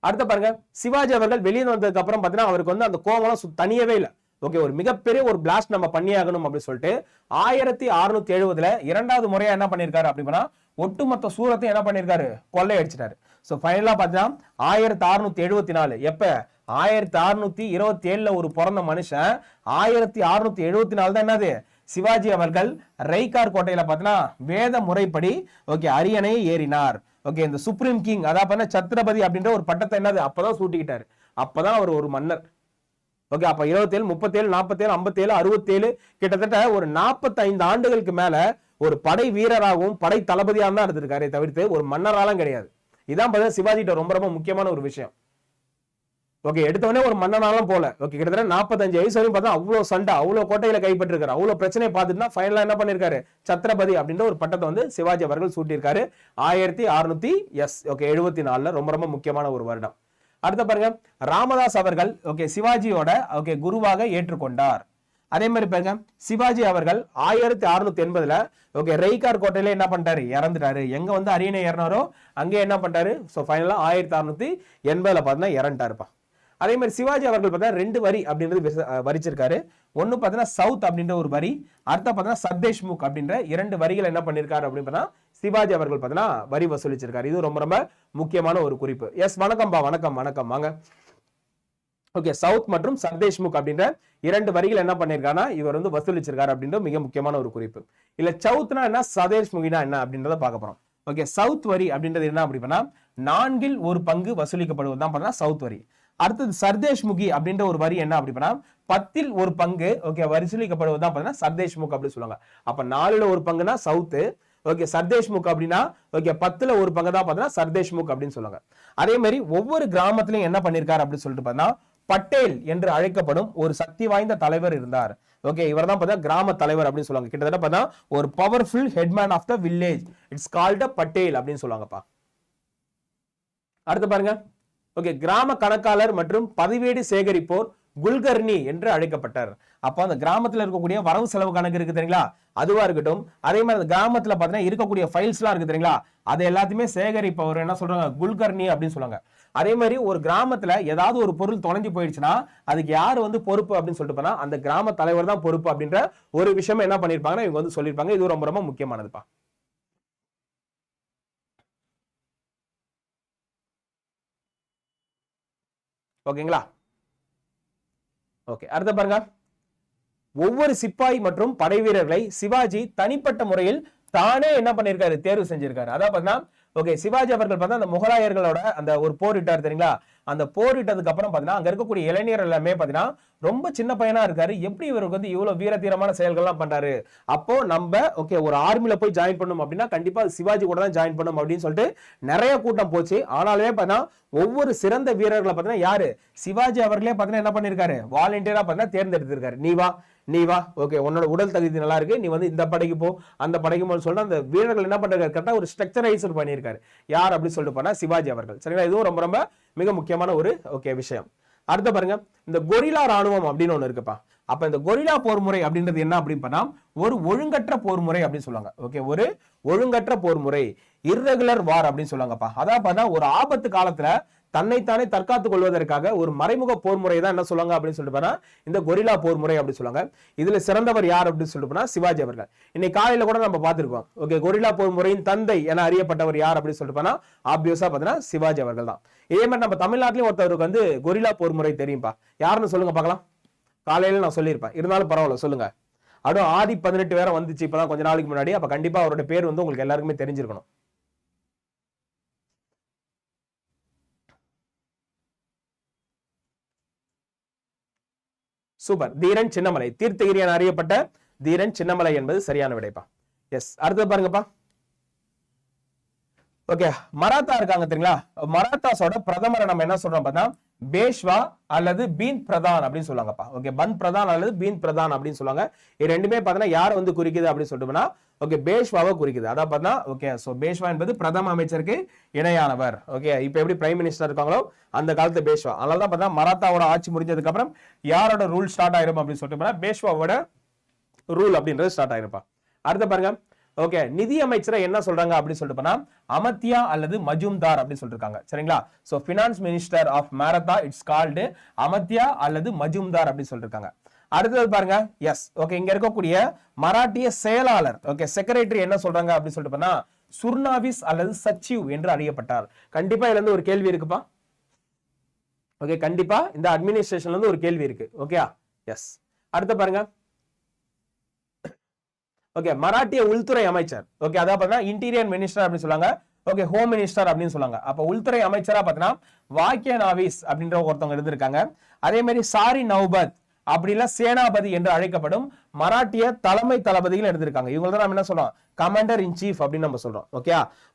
அடுத்த பாருங்க சிவாஜி அவர்கள் வெளியே வந்ததுக்கு அப்புறம் பார்த்தீங்கன்னா அவருக்கு வந்து அந்த கோவம் சு- தனியவே இல்லை. ஓகே ஒரு மிகப்பெரிய ஒரு பிளாஸ்ட் நம்ம பண்ணியாகணும் அப்படின்னு சொல்லிட்டு ஆயிரத்தி அறுநூத்தி எழுபதுல இரண்டாவது முறையா என்ன பண்ணிருக்காரு அப்படின்னா ஒட்டுமொத்த சூரத்தை என்ன பண்ணிருக்காரு கொள்ளை அடிச்சிட்டாரு ஸோ ஃபைனலாக பார்த்தீங்கன்னா ஆயிரத்தி அறுநூத்தி எழுபத்தி நாலு எப்போ? ஆயிரத்தி அறுநூத்தி இருபத்தி ஏழில் ஒரு பிறந்த மனுஷன் ஆயிரத்தி அறுநூத்தி எழுபத்தி நாலு தான் என்னது? சிவாஜி அவர்கள் ரைகார் கோட்டையில் பார்த்தீங்கன்னா வேத முறைப்படி ஓகே அரியணை ஏறினார். ஓகே இந்த சுப்ரீம் கிங் அதாவது பார்த்தீங்கன்னா சத்ரபதி அப்படின்ற ஒரு பட்டத்தை என்னது? அப்பதான் அப்போ அப்பதான் அவர் ஒரு மன்னர். ஓகே அப்ப இருபத்தேழு முப்பத்தேழு நாற்பத்தேழு ஐம்பத்தேழு அறுபத்தேழு கிட்டத்தட்ட ஒரு நாற்பத்தைந்து ஆண்டுகளுக்கு மேல ஒரு படை வீரராகவும் படை தளபதியாக தான் இருந்திருக்காரே தவிர்த்து ஒரு மன்னராலாம் கிடையாது. இதான் பார்த்தா சிவாஜிட்ட ரொம்ப ரொம்ப முக்கியமான ஒரு விஷயம். ஓகே எடுத்தவொடனே ஒரு மன்னனாலும் போல. ஓகே கிட்டத்தட்ட நாற்பத்தஞ்சு வயசு வரையும் பார்த்தா அவ்வளோ சண்டை அவ்வளோ கோட்டையில கைப்பற்றிருக்காரு. அவ்வளோ பிரச்சனை பார்த்துட்டு ஃபைனலா என்ன பண்ணியிருக்காரு சத்ரபதி அப்படின்ற ஒரு பட்டத்தை வந்து சிவாஜி அவர்கள் சூட்டியிருக்காரு. ஆயிரத்தி அறுநூத்தி எஸ் ஓகே எழுபத்தி நாலுல ரொம்ப ரொம்ப முக்கியமான ஒரு வருடம். அடுத்த பாருங்க ராமதாஸ் அவர்கள் ஓகே சிவாஜியோட ஓகே குருவாக ஏற்றுக்கொண்டார். அதே மாதிரி பாருங்க சிவாஜி அவர்கள் ஆயிரத்தி அறுநூத்தி எண்பதுல ஓகே ரெய்கார் கோட்டையில என்ன பண்ணிட்டாரு? இறந்துட்டாரு. எங்க வந்து அரியணை ஏறினாரோ அங்கே என்ன பண்ணிட்டாரு? ஸோ ஃபைனலா ஆயிரத்தி அறுநூத்தி எண்பதுல பார்த்தீங்கன்னா இறந்துட்டாருப்பா. அதே மாதிரி சிவாஜி அவர்கள் பார்த்தீங்கன்னா ரெண்டு வரி அப்படின்றது வரிச்சிருக்காரு. ஒன்னு பார்த்தீங்கன்னா சவுத் அப்படின்ற ஒரு வரி அடுத்த பார்த்தீங்கன்னா சத்தேஷ்முக் அப்படின்ற இரண்டு வரிகள் என்ன பண்ணியிருக்காரு அப்படின்னு பார்த்தா சிவாஜி அவர்கள் பார்த்தீங்கன்னா வரி வசூலிச்சிருக்காரு. இது ரொம்ப ரொம்ப முக்கியமான ஒரு குறிப்பு. எஸ் வணக்கம்பா வணக்கம் வணக்கம். வாங்க. ஓகே சவுத் மற்றும் சர்தேஷ்முக் அப்படின்ற இரண்டு வரிகள் என்ன பண்ணிருக்காருன்னா இவர் வந்து வசூலிச்சிருக்காரு அப்படின்ற மிக முக்கியமான ஒரு குறிப்பு. இல்ல சவுத்னா என்ன சதேஷ்முகினா என்ன அப்படின்றத பார்க்க போறோம். ஓகே சவுத் வரி அப்படின்றது என்ன அப்படின்னா நான்கில் ஒரு பங்கு வசூலிக்கப்படுவது தான் பண்ணா சவுத் வரி. அடுத்தது சர்தேஷ்முகி அப்படின்ற ஒரு வரி என்ன அப்படின்னா பத்தில் ஒரு பங்கு ஓகே வரிசூலிக்கப்படுவது தான் பார்த்தீங்கன்னா சர்தேஷ்முக் அப்படின்னு சொல்லுவாங்க. அப்ப நாலுல ஒரு பங்குனா சவுத்து ஓகே சர்தேஷ்முக் அப்படின்னா ஓகே பத்துல ஒரு பங்கு தான் பார்த்தீங்கன்னா சர்தேஷ்முக் அப்படின்னு சொல்லுவாங்க. அதே மாதிரி ஒவ்வொரு கிராமத்திலையும் என்ன பண்ணிருக்காரு அப்படின்னு சொல்லிட்டு பார்த்தீங்கன்னா பட்டேல் என்று அழைக்கப்படும் ஒரு சக்தி வாய்ந்த தலைவர் இருந்தார். ஓகே இவர் தான் பார்த்தா கிராம தலைவர் அப்படின்னு சொல்லுவாங்க. கிட்டத்தட்ட பார்த்தா ஒரு powerful headman of the village it's called Patel அப்படின்னு சொல்லுவாங்கப்பா. அடுத்து பாருங்க. ஓகே கிராம கணக்காளர் மற்றும் பதிவேடு சேகரிப்போர் குல்கர்னி என்று அழைக்கப்பட்டார். அப்போ அந்த கிராமத்துல இருக்கக்கூடிய வரவு செலவு கணக்கு இருக்கு தெரியுங்களா? அதுவா இருக்கட்டும். அதே மாதிரி அந்த கிராமத்துல பாத்தீங்கன்னா இருக்கக்கூடிய ஃபைல்ஸ்லாம் இருக்கு தெரியுங்களா? அது எல்லாத்தையுமே சேகரிப்பவர் என்ன சொல்றாங்க? குல்கர்னி அப்படின்னு சொல்லுவாங்க. அதே மாதிரி ஒரு கிராமத்துல ஏதாவது ஒரு பொருள் தொலைஞ்சு போயிடுச்சுன்னா அதுக்கு யார் வந்து பொறுப்பு அப்படின்னு சொல்லிட்டு போனா அந்த கிராம தலைவர் தான் பொறுப்பு அப்படின்ற ஒரு விஷயம் என்ன பண்ணியிருப்பாங்கன்னா இவங்க வந்து சொல்லியிருப்பாங்க இது ரொம்ப ரொம்ப முக்கியமானதுப்பா. ஓகேங்களா? ஓகே. அடுத்த பாருங்க. ஒவ்வொரு சிப்பாய் மற்றும் படை வீரர்களை சிவாஜி தனிப்பட்ட முறையில் தானே என்ன பண்ணிருக்காரு? தேர்வு செஞ்சிருக்காரு. அதான் பார்த்தீங்கன்னா ஓகே சிவாஜி அவர்கள் பார்த்தா அந்த முகலாயர்களோட அந்த ஒரு போரிட்டார் தெரியுங்களா? அந்த போரிட்டதுக்கு அப்புறம் பார்த்தீங்கன்னா அங்க இருக்கக்கூடிய இளைஞர் எல்லாமே பார்த்தீங்கன்னா ரொம்ப சின்ன பையனா இருக்காரு. எப்படி இவருக்கு வந்து இவ்வளவு வீரதீரமான செயல்கள்லாம் பண்றாரு? அப்போ நம்ம ஓகே ஒரு ஆர்மியில் போய் ஜாயின் பண்ணும் அப்படின்னா கண்டிப்பா சிவாஜி கூட தான் ஜாயின் பண்ணும் அப்படின்னு சொல்லிட்டு நிறைய கூட்டம் போச்சு. ஆனாலுமே பார்த்தீங்கன்னா ஒவ்வொரு சிறந்த வீரர்களை பார்த்தீங்கன்னா யாரு? சிவாஜி அவர்களே பார்த்தீங்கன்னா என்ன பண்ணிருக்காரு? வாலண்டியரா பார்த்தீங்கன்னா தேர்ந்தெடுத்திருக்காரு. நீ வா. நீ வா ஓகே உன்னோட உடல் தகுதி நல்லா இருக்கு நீ வந்து இந்த படைக்கு போ. அந்த படைக்கு போன்னு சொல்லிட்டு அந்த வீரர்கள் என்ன பண்ணுறாரு கரெக்டாக ஒரு ஸ்ட்ரக்சரைஸ் பண்ணியிருக்காரு. யார் அப்படின்னு சொல்லிட்டு போனால் சிவாஜி அவர்கள். சரிங்களா? இதுவும் ரொம்ப ரொம்ப மிக முக்கியமான ஒரு ஓகே விஷயம். அடுத்த பாருங்க இந்த கொரிலா ராணுவம் அப்படின்னு ஒன்று இருக்குப்பா. அப்போ இந்த கொரிலா போர் முறை அப்படின்றது என்ன அப்படின்னு பண்ணால் ஒரு ஒழுங்கற்ற போர் முறை அப்படின்னு சொல்லுவாங்க. ஓகே ஒரு ஒழுங்கற்ற போர் முறை இர்ரெகுலர் வார் அப்படின்னு சொல்லுவாங்கப்பா. அதான் பார்த்தா ஒரு ஆபத்து காலத்தில் தன்னைத்தானே தற்காத்துக் கொள்வதற்காக ஒரு மறைமுக போர் முறை தான் என்ன சொல்லுவாங்க அப்படின்னு சொல்லிட்டு போனா இந்த கொரிலா போர் முறை அப்படின்னு சொல்லுவாங்க. இதுல சிறந்தவர் யார் அப்படின்னு சொல்லிட்டு போனா சிவாஜி அவர்கள். இன்னைக்கு காலையில கூட நம்ம பார்த்திருக்கோம். ஓகே கொரிலா போர் முறையின் தந்தை என அறியப்பட்டவர் யார் அப்படின்னு சொல்லிட்டு போனா ஆப்வியஸா பாத்தீங்கன்னா சிவாஜி அவர்கள் தான். இதே மாதிரி நம்ம தமிழ்நாட்டிலையும் ஒருத்தவருக்கு வந்து கொரிலா போர் முறை தெரியும்பா? யாருன்னு சொல்லுங்க பார்க்கலாம். காலையில நான் சொல்லியிருப்பேன். இருந்தாலும் பரவாயில்ல சொல்லுங்க. அதுவும் ஆதி பதினெட்டு வேற வந்துச்சு. இப்பதான் கொஞ்ச நாளைக்கு முன்னாடி. அப்ப கண்டிப்பா அவரோட பேர் வந்து உங்களுக்கு எல்லாருக்குமே தெரிஞ்சிருக்கணும். சூப்பர். தீரன் சின்னமலை. தீர்த்தகிரியான் அறியப்பட்ட தீரன் சின்னமலை என்பது சரியான விடைப்பா. எஸ் அடுத்தது பாருங்கப்பா. ஓகே மராத்தா இருக்காங்க தெரியுங்களா? மராத்தாஸோட பிரதமரை நம்ம என்ன சொல்றோம் பார்த்தா பேஷ்வா அல்லது பீன் பிரதான் அப்படின்னு சொல்லுவாங்கப்பா. ஓகே பன் பிரதான் அல்லது பீன் பிரதான் அப்படின்னு சொல்லுவாங்க. இது ரெண்டுமே பார்த்தீங்கன்னா யார் வந்து குறிக்குது அப்படின்னு சொல்லிட்டோம்னா ஓகே பேஷ்வாவை குறிக்குது. அதான் பார்த்தா ஓகே ஸோ பேஷ்வா என்பது பிரதம அமைச்சருக்கு இணையானவர். ஓகே இப்போ எப்படி பிரைம் மினிஸ்டர் இருக்காங்களோ அந்த காலத்து பேஷ்வா. அதனால தான் பார்த்தா மராத்தாவோட ஆட்சி முடிஞ்சதுக்கப்புறம் யாரோட ரூல் ஸ்டார்ட் ஆயிரும் அப்படின்னு சொல்லிட்டோம்னா பேஷ்வாவோட ரூல் அப்படின்றது ஸ்டார்ட் ஆயிருப்பா அடுத்த பாருங்க ஓகே நிதி அமைச்சரை என்ன சொல்றாங்க அப்படின்னு சொல்லிட்டு போனா அமத்தியா அல்லது மஜும்தார் அப்படின்னு சொல்லிருக்காங்க. சரிங்களா? So finance minister of Maratha it's called Amatya அல்லது மஜும்தார் அப்படின்னு சொல்லிருக்காங்க. அடுத்தது பாருங்க. எஸ் ஓகே இங்க இருக்கக்கூடிய மராட்டிய செயலாளர் ஓகே செக்ரட்டரி என்ன சொல்றாங்க அப்படின்னு சொல்லிட்டு சுர்ணாவிஸ் சுர்னாவிஸ் அல்லது சச்சிவ் என்று அறியப்பட்டார். கண்டிப்பா இதுல இருந்து ஒரு கேள்வி இருக்குப்பா. ஓகே கண்டிப்பா இந்த அட்மினிஸ்ட்ரேஷன்ல இருந்து ஒரு கேள்வி இருக்கு. ஓகே எஸ் அடுத்து பாருங்க. ஓகே மராட்டிய உள்துறை அமைச்சர். ஓகே அதாவது பார்த்தீங்கன்னா இன்டீரியர் மினிஸ்டர் அப்படின்னு சொல்லுவாங்க ஓகே ஹோம் மினிஸ்டர் அப்படின்னு சொல்லுவாங்க அப்போ உள்துறை அமைச்சராக பார்த்தீங்கன்னா வாக்கிய நாவிஸ் அப்படின்ற ஒருத்தவங்க இருந்திருக்காங்க. அதே மாதிரி சாரி நவ்பத் அப்படிலாம் சேனாபதி என்று அழைக்கப்படும் மராட்டிய தலைமை தளபதிகள் எடுத்திருக்காங்க. இவங்க தான் நம்ம என்ன சொல்றோம்? கமாண்டர் இன் சீஃப் அப்படின்னு நம்ம சொல்றோம். ஓகே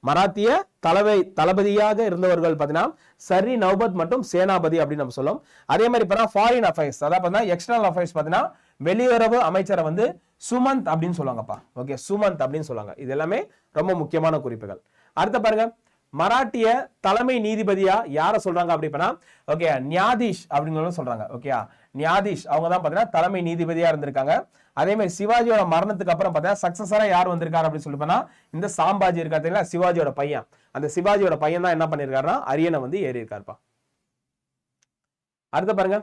மராத்திய தலைமை தளபதியாக இருந்தவர்கள் பார்த்தீங்கன்னா சரி நவ்பத் மற்றும் சேனாபதி அப்படின்னு நம்ம சொல்லும் அதே மாதிரி பார்த்தா ஃபாரின் அஃபேர்ஸ் அதாவது பார்த்தீங்கன்னா எக்ஸ்டர்னல் அஃபேர்ஸ் பார்த்தீங்கன்னா வெளியுறவு அமைச்சரை வந்து சுமந்த் அப்படின்னு சொல்லுவாங்கப்பா. ஓகே சுமந்த் அப்படின்னு சொல்லுவாங்க. இது எல்லாமே ரொம்ப முக்கியமான குறிப்புகள். அடுத்த பாருங்க. மராட்டிய தலைமை நீதிபதியா யார சொல்றாங்க அப்படின்னா ஓகே நியாதீஷ் அப்படிங்கிறத சொல்றாங்க. ஓகே நியாதீஷ் அவங்க தான் பாத்தீங்கன்னா தலைமை நீதிபதியா இருந்திருக்காங்க. அதே மாதிரி சிவாஜியோட மரணத்துக்கு அப்புறம் பார்த்தீங்கன்னா சக்சஸரா யார் வந்திருக்காரு அப்படின்னு சொல்லி போனா இந்த சாம்பாஜி இருக்கா தெரியல சிவாஜியோட பையன். அந்த சிவாஜியோட பையன் தான் என்ன பண்ணிருக்காருன்னா அரியணை வந்து ஏறி இருக்காருப்பா அடுத்த பாருங்க.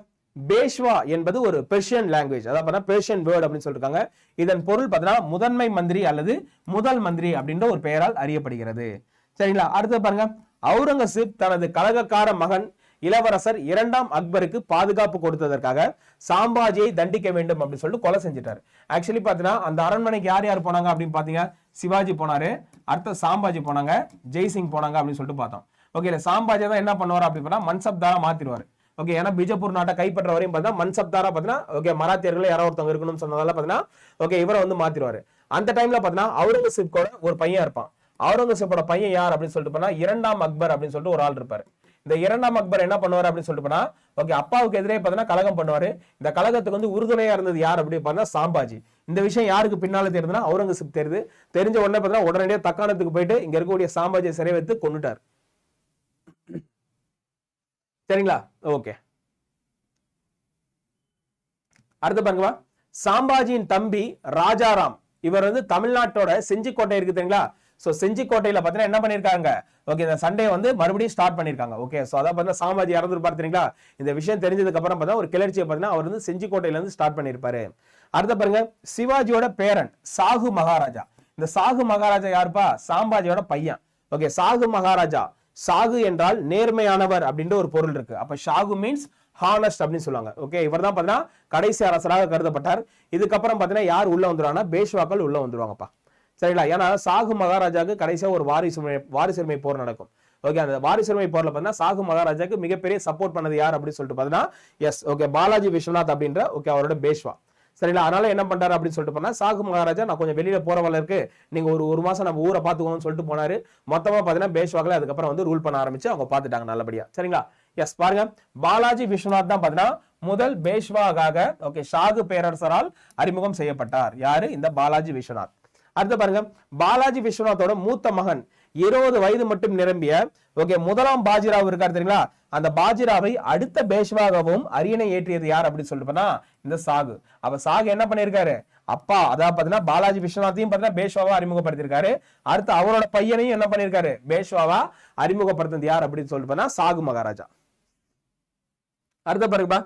பேஷ்வா என்பது ஒரு பெர்ஷியன் லாங்குவேஜ் அதாவது பெர்ஷியன் வேர்ட் அப்படின்னு சொல்லிருக்காங்க. இதன் பொருள் பார்த்தீங்கன்னா முதன்மை மந்திரி அல்லது முதல் மந்திரி அப்படின்ற ஒரு பெயரால் அறியப்படுகிறது. சரிங்களா? அடுத்து பாருங்க. அவுரங்கசீப் தனது கழகக்கார மகன் இளவரசர் இரண்டாம் அக்பருக்கு பாதுகாப்பு கொடுத்ததற்காக சாம்பாஜியை தண்டிக்க வேண்டும் அப்படின்னு சொல்லிட்டு கொலை செஞ்சிட்டார். ஆக்சுவலி பார்த்தீங்கன்னா அந்த அரண்மனைக்கு யார் யார் போனாங்க அப்படின்னு பார்த்தீங்க? சிவாஜி போனாரு. அடுத்த சாம்பாஜி போனாங்க. ஜெய்சிங் போனாங்க அப்படின்னு சொல்லிட்டு பார்த்தோம். ஓகே சாம்பாஜி தான் என்ன பண்ணுவார் அப்படின்னு பார்த்தா மன்சப்தாரா மாத்திடுவாரு ஓகே ஏன்னா பிஜப்பூர் நாட்டை கைப்பற்ற வரையும் பார்த்தீங்கன்னா மன்சப்தாரா பார்த்தீங்கன்னா ஓகே மராத்தியர்கள் யாரோ ஒருத்தவங்க இருக்கணும்னு சொன்னதால பார்த்தீங்கன்னா ஓகே இவரை வந்து மாத்திடுவாரு அந்த டைம்ல பார்த்தீங்கன்னா அவுரங்கசீப் கூட ஒரு பையன் இருப்பான். அவுரங்கசீப்போட பையன் யார் அப்படின்னு சொல்லிட்டு போனா இரண்டாம் அக்பர் அப்படின்னு சொல்லிட்டு ஒரு ஆள் இருப்பாரு. இந்த இரண்டாம் அக்பர் என்ன பண்ணுவார் அப்படின்னு சொல்லிட்டு போனா ஓகே அப்பாவுக்கு எதிரே பார்த்தீங்கன்னா கலகம் பண்ணுவாரு. இந்த கலகத்துக்கு வந்து உறுதுணையா இருந்தது யார் அப்படின்னு பார்த்தா சாம்பாஜி. இந்த விஷயம் யாருக்கு பின்னால தெரியுதுன்னா அவுரங்கசீப் தெரியுது. தெரிஞ்ச உடனே பார்த்தீங்கன்னா உடனடியாக தக்காணத்துக்கு போயிட்டு இங்க இருக்கக்கூடிய சாம்பாஜியை சிறை வைத்து கொண்டுட்டார் சரிங்களா? ஓகே. அடுத்து பாருங்கப்பா சாம்பாஜியின் தம்பி ராஜாராம். இவர் வந்து தமிழ்நாட்டோட செஞ்சிக்கோட்டை இருக்கு தெரியுங்களா? சோ செஞ்சிக்கோட்டையில பாத்தீங்கன்னா என்ன பண்ணிருக்காங்க ஓகே இந்த சண்டே வந்து மறுபடியும் ஸ்டார்ட் பண்ணிருக்காங்க ஓகே சோ அதான் பார்த்தீங்கன்னா சாம்பாஜி இறந்துருப்பாரு தெரியுங்களா? இந்த விஷயம் தெரிஞ்சதுக்கு அப்புறம் பார்த்தா ஒரு கிளர்ச்சியை பார்த்தீங்கன்னா அவர் வந்து செஞ்சிக்கோட்டையில இருந்து ஸ்டார்ட் பண்ணிருப்பாரு அடுத்த பாருங்க சிவாஜியோட பேரன் சாகு மகாராஜா. இந்த சாகு மகாராஜா யாருப்பா? சாம்பாஜியோட பையன். ஓகே சாகு மகாராஜா. சாகு என்றால் நேர்மையானவர் அப்படின்ற ஒரு பொருள் இருக்கு. அப்ப ஷாகு மீன்ஸ் ஹானஸ்ட் அப்படின்னு சொல்லுவாங்க. ஓகே இவர் தான் பார்த்தீங்கன்னா கடைசி அரசராக கருதப்பட்டார். இதுக்கப்புறம் பார்த்தீங்கன்னா யார் உள்ள வந்துருவாங்கன்னா பேஷ்வாக்கள் உள்ள வந்துருவாங்கப்பா. சரிங்களா? ஏன்னா சாகு மகாராஜாவுக்கு கடைசியாக ஒரு வாரிசுமை வாரிசுரிமை போர் நடக்கும். ஓகே அந்த வாரிசுரிமை போரில் பார்த்தீங்கன்னா சாகு மகாராஜாக்கு மிகப்பெரிய சப்போர்ட் பண்ணது யார் அப்படின்னு சொல்லிட்டு பார்த்தீங்கன்னா எஸ் ஓகே பாலாஜி விஸ்வநாத் அப்படின்ற ஓகே அவரோட பேஷ்வா. சரிங்களா அதனால என்ன பண்றாரு அப்படின்னு சொல்லிட்டு போனா சாகு மகாராஜா நான் கொஞ்சம் வெளியில போற வேலை இருக்கு. நீங்க ஒரு ஒரு மாசம் நம்ம ஊரை பாத்துக்கணும்னு சொல்லிட்டு போனாரு. மொத்தமா பாத்தீங்கன்னா பேஷ்வாக்ல அதுக்கப்புறம் வந்து ரூல் பண்ண ஆரம்பிச்சு அவங்க பாத்துட்டாங்க நல்லபடியா. சரிங்களா? எஸ் பாருங்க. பாலாஜி விஸ்வநாத் தான் பாத்தீங்கன்னா முதல் பேஷ்வாகாக ஓகே ஷாகு பேரரசரால் அறிமுகம் செய்யப்பட்டார். யாரு? இந்த பாலாஜி விஸ்வநாத். அடுத்து பாருங்க. பாலாஜி விஸ்வநாத்தோட மூத்த மகன் இருபது வயது மட்டும் நிரம்பிய ஓகே முதலாம் பாஜிராவ் இருக்கார் தெரியுங்களா? அந்த பாஜிராவை அடுத்த பேஷ்வாகவும் அரியணை ஏற்றியது யார் அப்படின்னு சொல்லிட்டு இந்த சாகு. அப்ப சாகு என்ன பண்ணியிருக்காரு? அப்பா அதாவது பாத்தீங்கன்னா பாலாஜி விஸ்வநாத்தையும் பாத்தீங்கன்னா பேஷ்வாவா அறிமுகப்படுத்திருக்காரு அடுத்து அவரோட பையனையும் என்ன பண்ணிருக்காரு பேஷ்வாவா அறிமுகப்படுத்தினது யார் அப்படின்னு சொல்லிட்டு சாகு மகாராஜா. அடுத்த பாருங்கப்பா.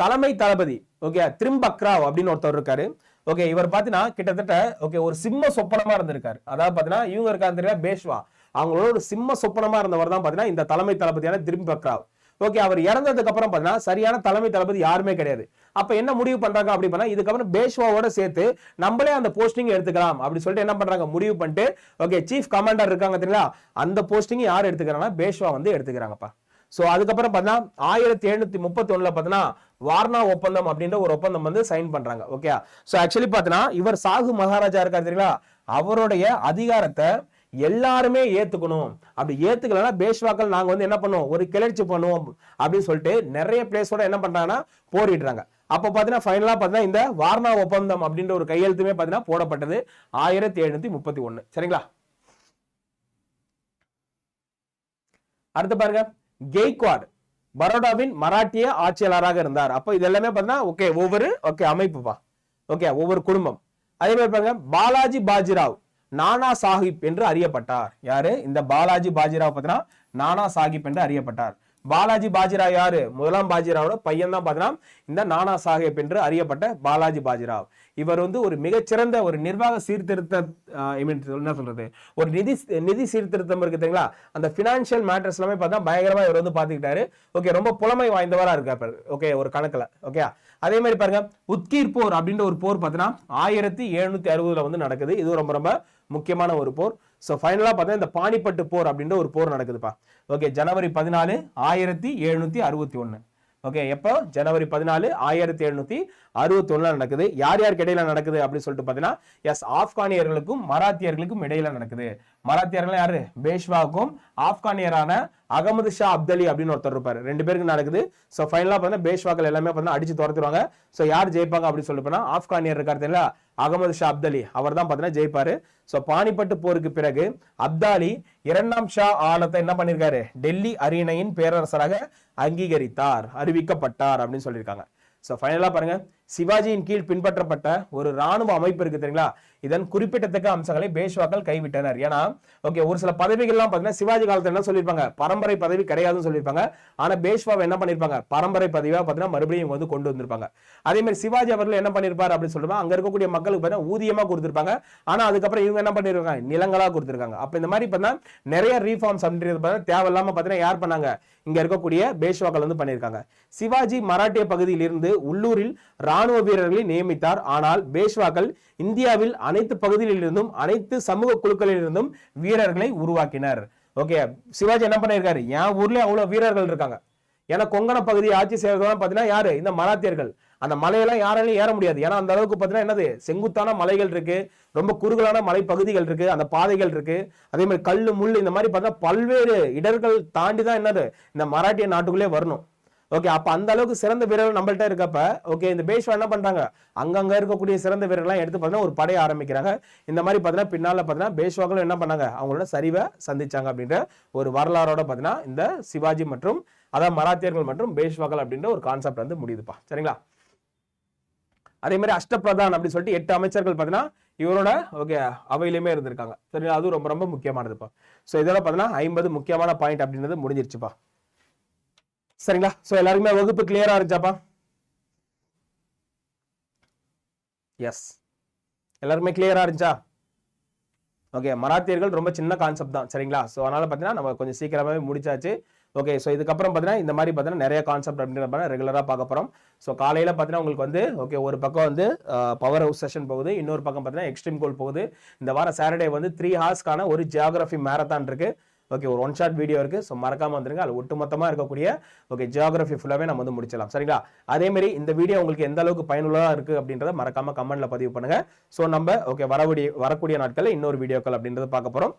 தலைமை தளபதி ஓகே திரிம்பக்ராவ் அப்படின்னு ஒருத்தர் இருக்காரு. ஓகே இவர் பார்த்தீங்கன்னா கிட்டத்தட்ட ஓகே ஒரு சிம்ம சொப்பனமா இருந்திருக்காரு. அதாவது பார்த்தீங்கன்னா இவங்க இருக்காங்க தெரியல பேஷ்வா. அவங்களோட ஒரு சிம்ம சொப்பனமா இருந்தவர் தான் பார்த்தீங்கன்னா இந்த தலைமை தளபதியான திரிம்பக்ராவ் ஓகே அவர் இறந்ததுக்கு அப்புறம் பார்த்தீங்கன்னா சரியான தலைமை தளபதி யாருமே கிடையாது. அப்ப என்ன முடிவு பண்றாங்க அப்படி பண்ணா இதுக்கப்புறம் பேஷ்வாவோட சேர்த்து நம்மளே அந்த போஸ்டிங் எடுத்துக்கலாம் அப்படின்னு சொல்லிட்டு என்ன பண்றாங்க? முடிவு பண்ணிட்டு ஓகே சீஃப் கமாண்டர் இருக்காங்க தெரியல அந்த போஸ்டிங் யார் எடுத்துக்கிறாங்கன்னா பேஷ்வா வந்து எடுத்துக்கிறாங்கப்பா. ஸோ அதுக்கப்புறம் பார்த்தா ஆயிரத்தி எழுநூத்தி முப்பத்தி ஒன்றில் பார்த்தீங்கன்னா வார்னா ஒப்பந்தம் அப்படின்ற ஒரு ஒப்பந்தம் வந்து சைன் பண்றாங்க. ஓகே ஸோ ஆக்சுவலி பார்த்தீங்கன்னா இவர் சாகு மகாராஜா இருக்காரு தெரியுங்களா? அவருடைய அதிகாரத்தை எல்லாருமே ஏத்துக்கணும். அப்படி ஏத்துக்கலன்னா பேஷ்வாக்கள் நாங்க வந்து என்ன பண்ணுவோம்? ஒரு கிளர்ச்சி பண்ணுவோம் அப்படின்னு சொல்லிட்டு நிறைய பிளேஸோட என்ன பண்றாங்கன்னா போரிடுறாங்க. அப்ப பாத்தீங்கன்னா ஃபைனலா பாத்தீங்கன்னா இந்த வார்னா ஒப்பந்தம் அப்படின்ற ஒரு கையெழுத்துமே பாத்தீங்கன்னா போடப்பட்டது ஆயிரத்தி எழுநூத்தி முப்பத்தி ஒண்ணு சரிங்களா? அடுத்து பாருங்க. கெய்க்வாட் பரோடாவின் மராட்டிய ஆட்சியாளராக இருந்தார். அப்போ இது எல்லாமே பார்த்தீங்கன்னா ஓகே ஒவ்வொரு ஓகே அமைப்புப்பா ஓகே ஒவ்வொரு குடும்பம். அதே மாதிரி பாருங்க பாலாஜி பாஜிராவ் நானா சாஹிப் என்று அறியப்பட்டார். யாரு? இந்த பாலாஜி பாஜிராவ் பார்த்தீங்கன்னா நானா சாஹிப் என்று அறியப்பட்டார். பாலாஜி பாஜிராவ் யாரு? முதலாம் பாஜிராவோட பையன் தான் பார்த்தீங்கன்னா இந்த நானா சாஹிப் என்று அறியப்பட்ட பாலாஜி பாஜிராவ். இவர் வந்து ஒரு மிகச்சிறந்த ஒரு நிர்வாக சீர்திருத்த ஐ மீன் என்ன சொல்றது? ஒரு நிதி நிதி சீர்திருத்தம் இருக்கு தெரியுங்களா? அந்த ஃபினான்ஷியல் மேட்டர்ஸ் எல்லாமே பார்த்தா பயங்கரமா இவர் வந்து பாத்துக்கிட்டாரு ஓகே ரொம்ப புலமை வாய்ந்தவரா இருக்காரு ஓகே ஒரு கணக்குல. ஓகே அதே மாதிரி பாருங்க உத்கீர் போர் அப்படின்ற ஒரு போர் பார்த்தீங்கன்னா ஆயிரத்தி எழுநூத்தி அறுபதுல வந்து நடக்குது. இது ரொம்ப ரொம்ப முக்கியமான ஒரு போர். ஸோ ஃபைனலாக பார்த்தா இந்த பானிப்பட்டு போர் அப்படின்ற ஒரு போர் நடக்குதுப்பா. ஓகே ஜனவரி பதினாலு ஆயிரத்தி எழுநூத்தி அறுபத்தி ஒன்று ஓகே எப்போ? ஜனவரி பதினாலு ஆயிரத்தி எழுநூத்தி அறுபத்தி நடக்குது. யார் யாருக்கு இடையில நடக்குது அப்படின்னு சொல்லிட்டு பார்த்தீங்கன்னா எஸ் ஆப்கானியர்களுக்கும் மராத்தியர்களுக்கும் இடையில நடக்குது. மராத்தியர்கள் யாரு? பேஷ்வாவுக்கும் ஆப்கானியரான அகமது ஷா அப்தலி அப்படின்னு ஒருத்தர் இருப்பார். ரெண்டு பேருக்கு நடக்குது. ஸோ ஃபைனலாக பார்த்தீங்கன்னா பேஷ்வாக்கள் எல்லாமே பார்த்தீங்கன்னா அடிச்சு துரத்துருவாங்க ஸோ யார் ஜெயிப்பாங்க அப்படின்னு சொல்லிட்டு போனால் ஆப்கானியர் இருக்காரு தெரியல அகமது ஷா அப்தலி. அவர் தான் பார்த்தீங்கன்னா ஜெயிப்பார். ஸோ பானிப்பட்டு போருக்கு பிறகு அப்தாலி இரண்டாம் ஷா ஆலத்தை என்ன பண்ணிருக்காரு? டெல்லி அரியணையின் பேரரசராக அங்கீகரித்தார் அறிவிக்கப்பட்டார் அப்படின்னு சொல்லியிருக்காங்க. ஸோ ஃபைனலாக பாருங்க. சிவாஜியின் கீழ் பின்பற்றப்பட்ட ஒரு ராணுவ அமைப்பு இருக்கு தெரியுங்களா? இதன் குறிப்பிடத்தக்க அம்சங்களை பேஷ்வாக்கள் கைவிட்டனர். ஏன்னா ஓகே ஒரு சில பதவிகள்லாம் பார்த்தீங்கன்னா சிவாஜி காலத்துல என்ன சொல்லியிருப்பாங்க? பரம்பரை பதவி கிடையாதுன்னு சொல்லியிருப்பாங்க. ஆனா பேஷ்வாவை என்ன பண்ணிருப்பாங்க பரம்பரை பதவியா பார்த்தீங்கன்னா மறுபடியும் இவங்க வந்து கொண்டு வந்திருப்பாங்க. அதே மாதிரி சிவாஜி அவர்கள் என்ன பண்ணிருப்பார் அப்படின்னு சொல்லுவாங்க அங்க இருக்கக்கூடிய மக்களுக்கு பார்த்தீங்கன்னா ஊதியமா கொடுத்திருப்பாங்க. ஆனா அதுக்கப்புறம் இவங்க என்ன பண்ணிருக்காங்க நிலங்களா கொடுத்திருக்காங்க. அப்ப இந்த மாதிரி பார்த்தீங்கன்னா நிறைய ரீஃபார்ம்ஸ் அப்படின்றது பார்த்தீங்கன்னா தேவையில்லாம பார்த்தீங்கன்னா யார் பண்ணாங்க? இங்க இருக்கக்கூடிய பேஷ்வாக்கள் வந்து பண்ணியிருக்காங்க. சிவாஜி மராட்டிய பகுதியில் இருந்து உள்ளூரில் ராணுவ ராணுவ வீரர்களை நியமித்தார். ஆனால் பேஷ்வாக்கள் இந்தியாவில் அனைத்து பகுதிகளிலிருந்தும் அனைத்து சமூக குழுக்களிலிருந்தும் வீரர்களை உருவாக்கினர். ஓகே சிவாஜி என்ன பண்ணியிருக்காரு? என் ஊர்ல அவ்வளவு வீரர்கள் இருக்காங்க. ஏன்னா கொங்கண பகுதியை ஆட்சி செய்யறதுலாம் பார்த்தீங்கன்னா யாரு? இந்த மராத்தியர்கள் அந்த மலையெல்லாம் யாராலையும் ஏற முடியாது. ஏன்னா அந்த அளவுக்கு பார்த்தீங்கன்னா என்னது? செங்குத்தான மலைகள் இருக்கு. ரொம்ப குறுகலான மலை பகுதிகள் இருக்கு. அந்த பாதைகள் இருக்கு. அதே மாதிரி கல் முள் இந்த மாதிரி பார்த்தா பல்வேறு இடர்கள் தாண்டி தான் என்னது? இந்த மராட்டிய நாட்டுக்குள்ளே வரணும். ஓகே அப்போ அந்த அளவுக்கு சிறந்த வீரர்கள் நம்மள்ட்ட இருக்கப்ப ஓகே இந்த பேஷ்வா என்ன பண்ணுறாங்க அங்கங்கே இருக்கக்கூடிய சிறந்த வீரர்கள்லாம் எடுத்து பார்த்தீங்கன்னா ஒரு படையை ஆரம்பிக்கிறாங்க. இந்த மாதிரி பார்த்தீங்கன்னா பின்னால் பார்த்தீங்கன்னா பேஷ்வாக்களும் என்ன பண்ணாங்க? அவங்களோட சரிவை சந்திச்சாங்க அப்படின்ற ஒரு வரலாறோட பார்த்தீங்கன்னா இந்த சிவாஜி மற்றும் அதாவது மராத்தியர்கள் மற்றும் பேஷ்வாக்கள் அப்படின்ற ஒரு கான்செப்ட் வந்து முடியுதுப்பா. சரிங்களா? அதே மாதிரி அஷ்டபிரதான் அப்படின்னு சொல்லிட்டு எட்டு அமைச்சர்கள் பார்த்தீங்கன்னா இவரோட ஓகே அவையிலுமே இருந்திருக்காங்க. சரி அதுவும் ரொம்ப ரொம்ப முக்கியமானதுப்பா. ஸோ இதோட பார்த்தீங்கன்னா ஐம்பது முக்கியமான பாயிண்ட் அப்படின்றது முடிஞ்சிருச்சுப்பா. சரிங்களா? ஸோ எல்லாருக்குமே வகுப்பு கிளியரா இருந்துச்சாப்பா? எஸ் எல்லாருமே கிளியரா இருந்துச்சா? ஓகே மராத்தியர்கள் ரொம்ப சின்ன கான்செப்ட் தான் சரிங்களா? ஸோ அதனால பார்த்தீங்கன்னா நம்ம கொஞ்சம் சீக்கிரமாகவே முடிச்சாச்சு. ஓகே ஸோ இதுக்கப்புறம் பார்த்தீங்கன்னா இந்த மாதிரி பார்த்தீங்கன்னா நிறைய கான்செப்ட் அப்படின்ற ரெகுலராக பார்க்க போகிறோம் ஸோ காலையில் பார்த்தீங்கன்னா உங்களுக்கு வந்து ஓகே ஒரு பக்கம் வந்து பவர் ஹவுஸ் செஷன் போகுது. இன்னொரு பக்கம் பார்த்தீங்கன்னா எக்ஸ்ட்ரீம் கோல் போகுது. இந்த வாரம் சாட்டர்டே வந்து த்ரீ ஹார்ஸ்க்கான ஒரு ஜியாகிரஃபி மேரத்தான் இருக்குது ஓகே ஒரு ஒன் ஷாட் வீடியோ இருக்குது ஸோ மறக்காமல் வந்துருங்க. அது ஒட்டுமொத்தமாக இருக்கக்கூடிய ஓகே ஜியோகிரஃபி ஃபுல்லாகவே நம்ம வந்து முடிச்சலாம் சரிங்களா? அதேமாரி இந்த வீடியோ உங்களுக்கு எந்த அளவுக்கு பயனுள்ளதாக இருக்குது அப்படின்றத மறக்காமல் கமெண்ட்டில் பதிவு பண்ணுங்கள் ஸோ நம்ம ஓகே வரக்கூடிய வரக்கூடிய நாட்களில் இன்னொரு வீடியோக்கள் அப்படின்றத பார்க்க போகிறோம்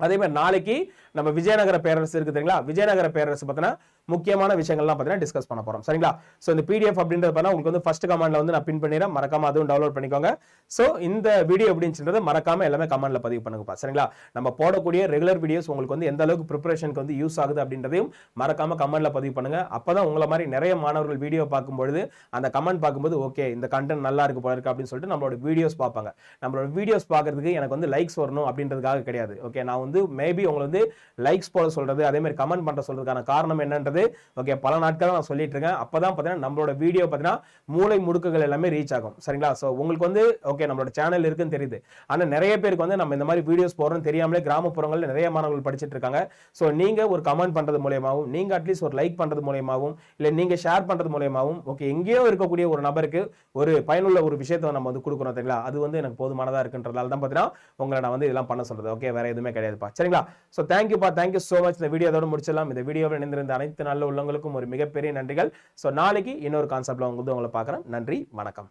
அதே மாதிரி நாளைக்கு நம்ம விஜயநகர பேரரசு இருக்குது தெரியுங்களா? விஜயநகர பேரரசு பார்த்தீங்கன்னா முக்கியமான விஷயங்கள்லாம் பார்த்தீங்கன்னா டிஸ்கஸ் பண்ண போகிறோம் சரிங்களா? ஸோ இந்த பிடிஎஃப் அப்படின்றது பார்த்தா உங்களுக்கு வந்து ஃபர்ஸ்ட் கமெண்ட்ல வந்து நான் பின் பண்ணிடுறேன். மறக்காம அதுவும் டவுன்லோட் பண்ணிக்கோங்க. ஸோ இந்த வீடியோ அப்படின்னு மறக்காம எல்லாமே கமெண்ட்ல பதிவு பண்ணுங்கப்பா சரிங்களா? நம்ம போடக்கூடிய ரெகுலர் வீடியோஸ் உங்களுக்கு வந்து எந்த அளவுக்கு ப்ரிப்பரேஷனுக்கு வந்து யூஸ் ஆகுது அப்படின்றதையும் மறக்காம கமெண்ட்ல பதிவு பண்ணுங்க. அப்பதான் உங்களை மாதிரி நிறைய மாணவர்கள் வீடியோ பார்க்கும்பொழுது அந்த கமெண்ட் பார்க்கும்போது ஓகே இந்த கண்டென்ட் நல்லா இருக்கு போல இருக்கு அப்படின்னு சொல்லிட்டு நம்மளோட வீடியோஸ் பார்ப்பாங்க. நம்மளோட வீடியோஸ் பார்க்கறதுக்கு எனக்கு வந்து லைக்ஸ் வரணும் அப்படின்றதுக்காக கிடையாது. ஓகே நான் வந்து மேபி உங்களை வந்து லைக்ஸ் போட சொல்றது அதே மாதிரி கமெண்ட் பண்ற சொல்றதுக்கான காரணம் என்னன்றது ஓகே பல நாட்கள் நான் சொல்லிட்டு இருக்கேன். அப்பதான் பார்த்தீங்கன்னா நம்மளோட வீடியோ பார்த்தீங்கன்னா மூளை முடுக்குகள் எல்லாமே ரீச் ஆகும். சரிங்களா? ஸோ உங்களுக்கு வந்து ஓகே நம்மளோட சேனல் இருக்குன்னு தெரியுது. ஆனால் நிறைய பேருக்கு வந்து நம்ம இந்த மாதிரி வீடியோஸ் போடுறோம் தெரியாமலே கிராமப்புறங்களில் நிறைய மாணவர்கள் படிச்சுட்டு இருக்காங்க. ஸோ நீங்க ஒரு கமெண்ட் பண்றது மூலியமாகவும் நீங்க அட்லீஸ்ட் ஒரு லைக் பண்றது மூலியமாகவும் இல்லை நீங்க ஷேர் பண்றது மூலியமாகவும் ஓகே எங்கேயோ இருக்கக்கூடிய ஒரு நபருக்கு ஒரு பயனுள்ள ஒரு விஷயத்தை நம்ம வந்து கொடுக்குறோம் சரிங்களா? அது வந்து எனக்கு போதுமானதா இருக்குன்றதால தான் பார்த்தீங்கன்னா உங்களை நான் வந்து இதெல்லாம் பண்ண சொல்றது. ஓகே வேற எதுவுமே கிடையாதுப்பா. சரிங்களா? ஸோ தேங்க்யூப்பா தேங்க்யூ ஸோ மச் இந்த வீடியோ அதோட முடிச்சிடலாம். இந்த வீடியோவில் இணைந்திருந்த அனைத்து நல்ல உள்ளங்களுக்கும் ஒரு மிகப்பெரிய நன்றிகள். ஸோ நாளைக்கு இன்னொரு கான்செப்டில் உங்களுக்கு உங்களை பார்க்குறேன். நன்றி வணக்கம்.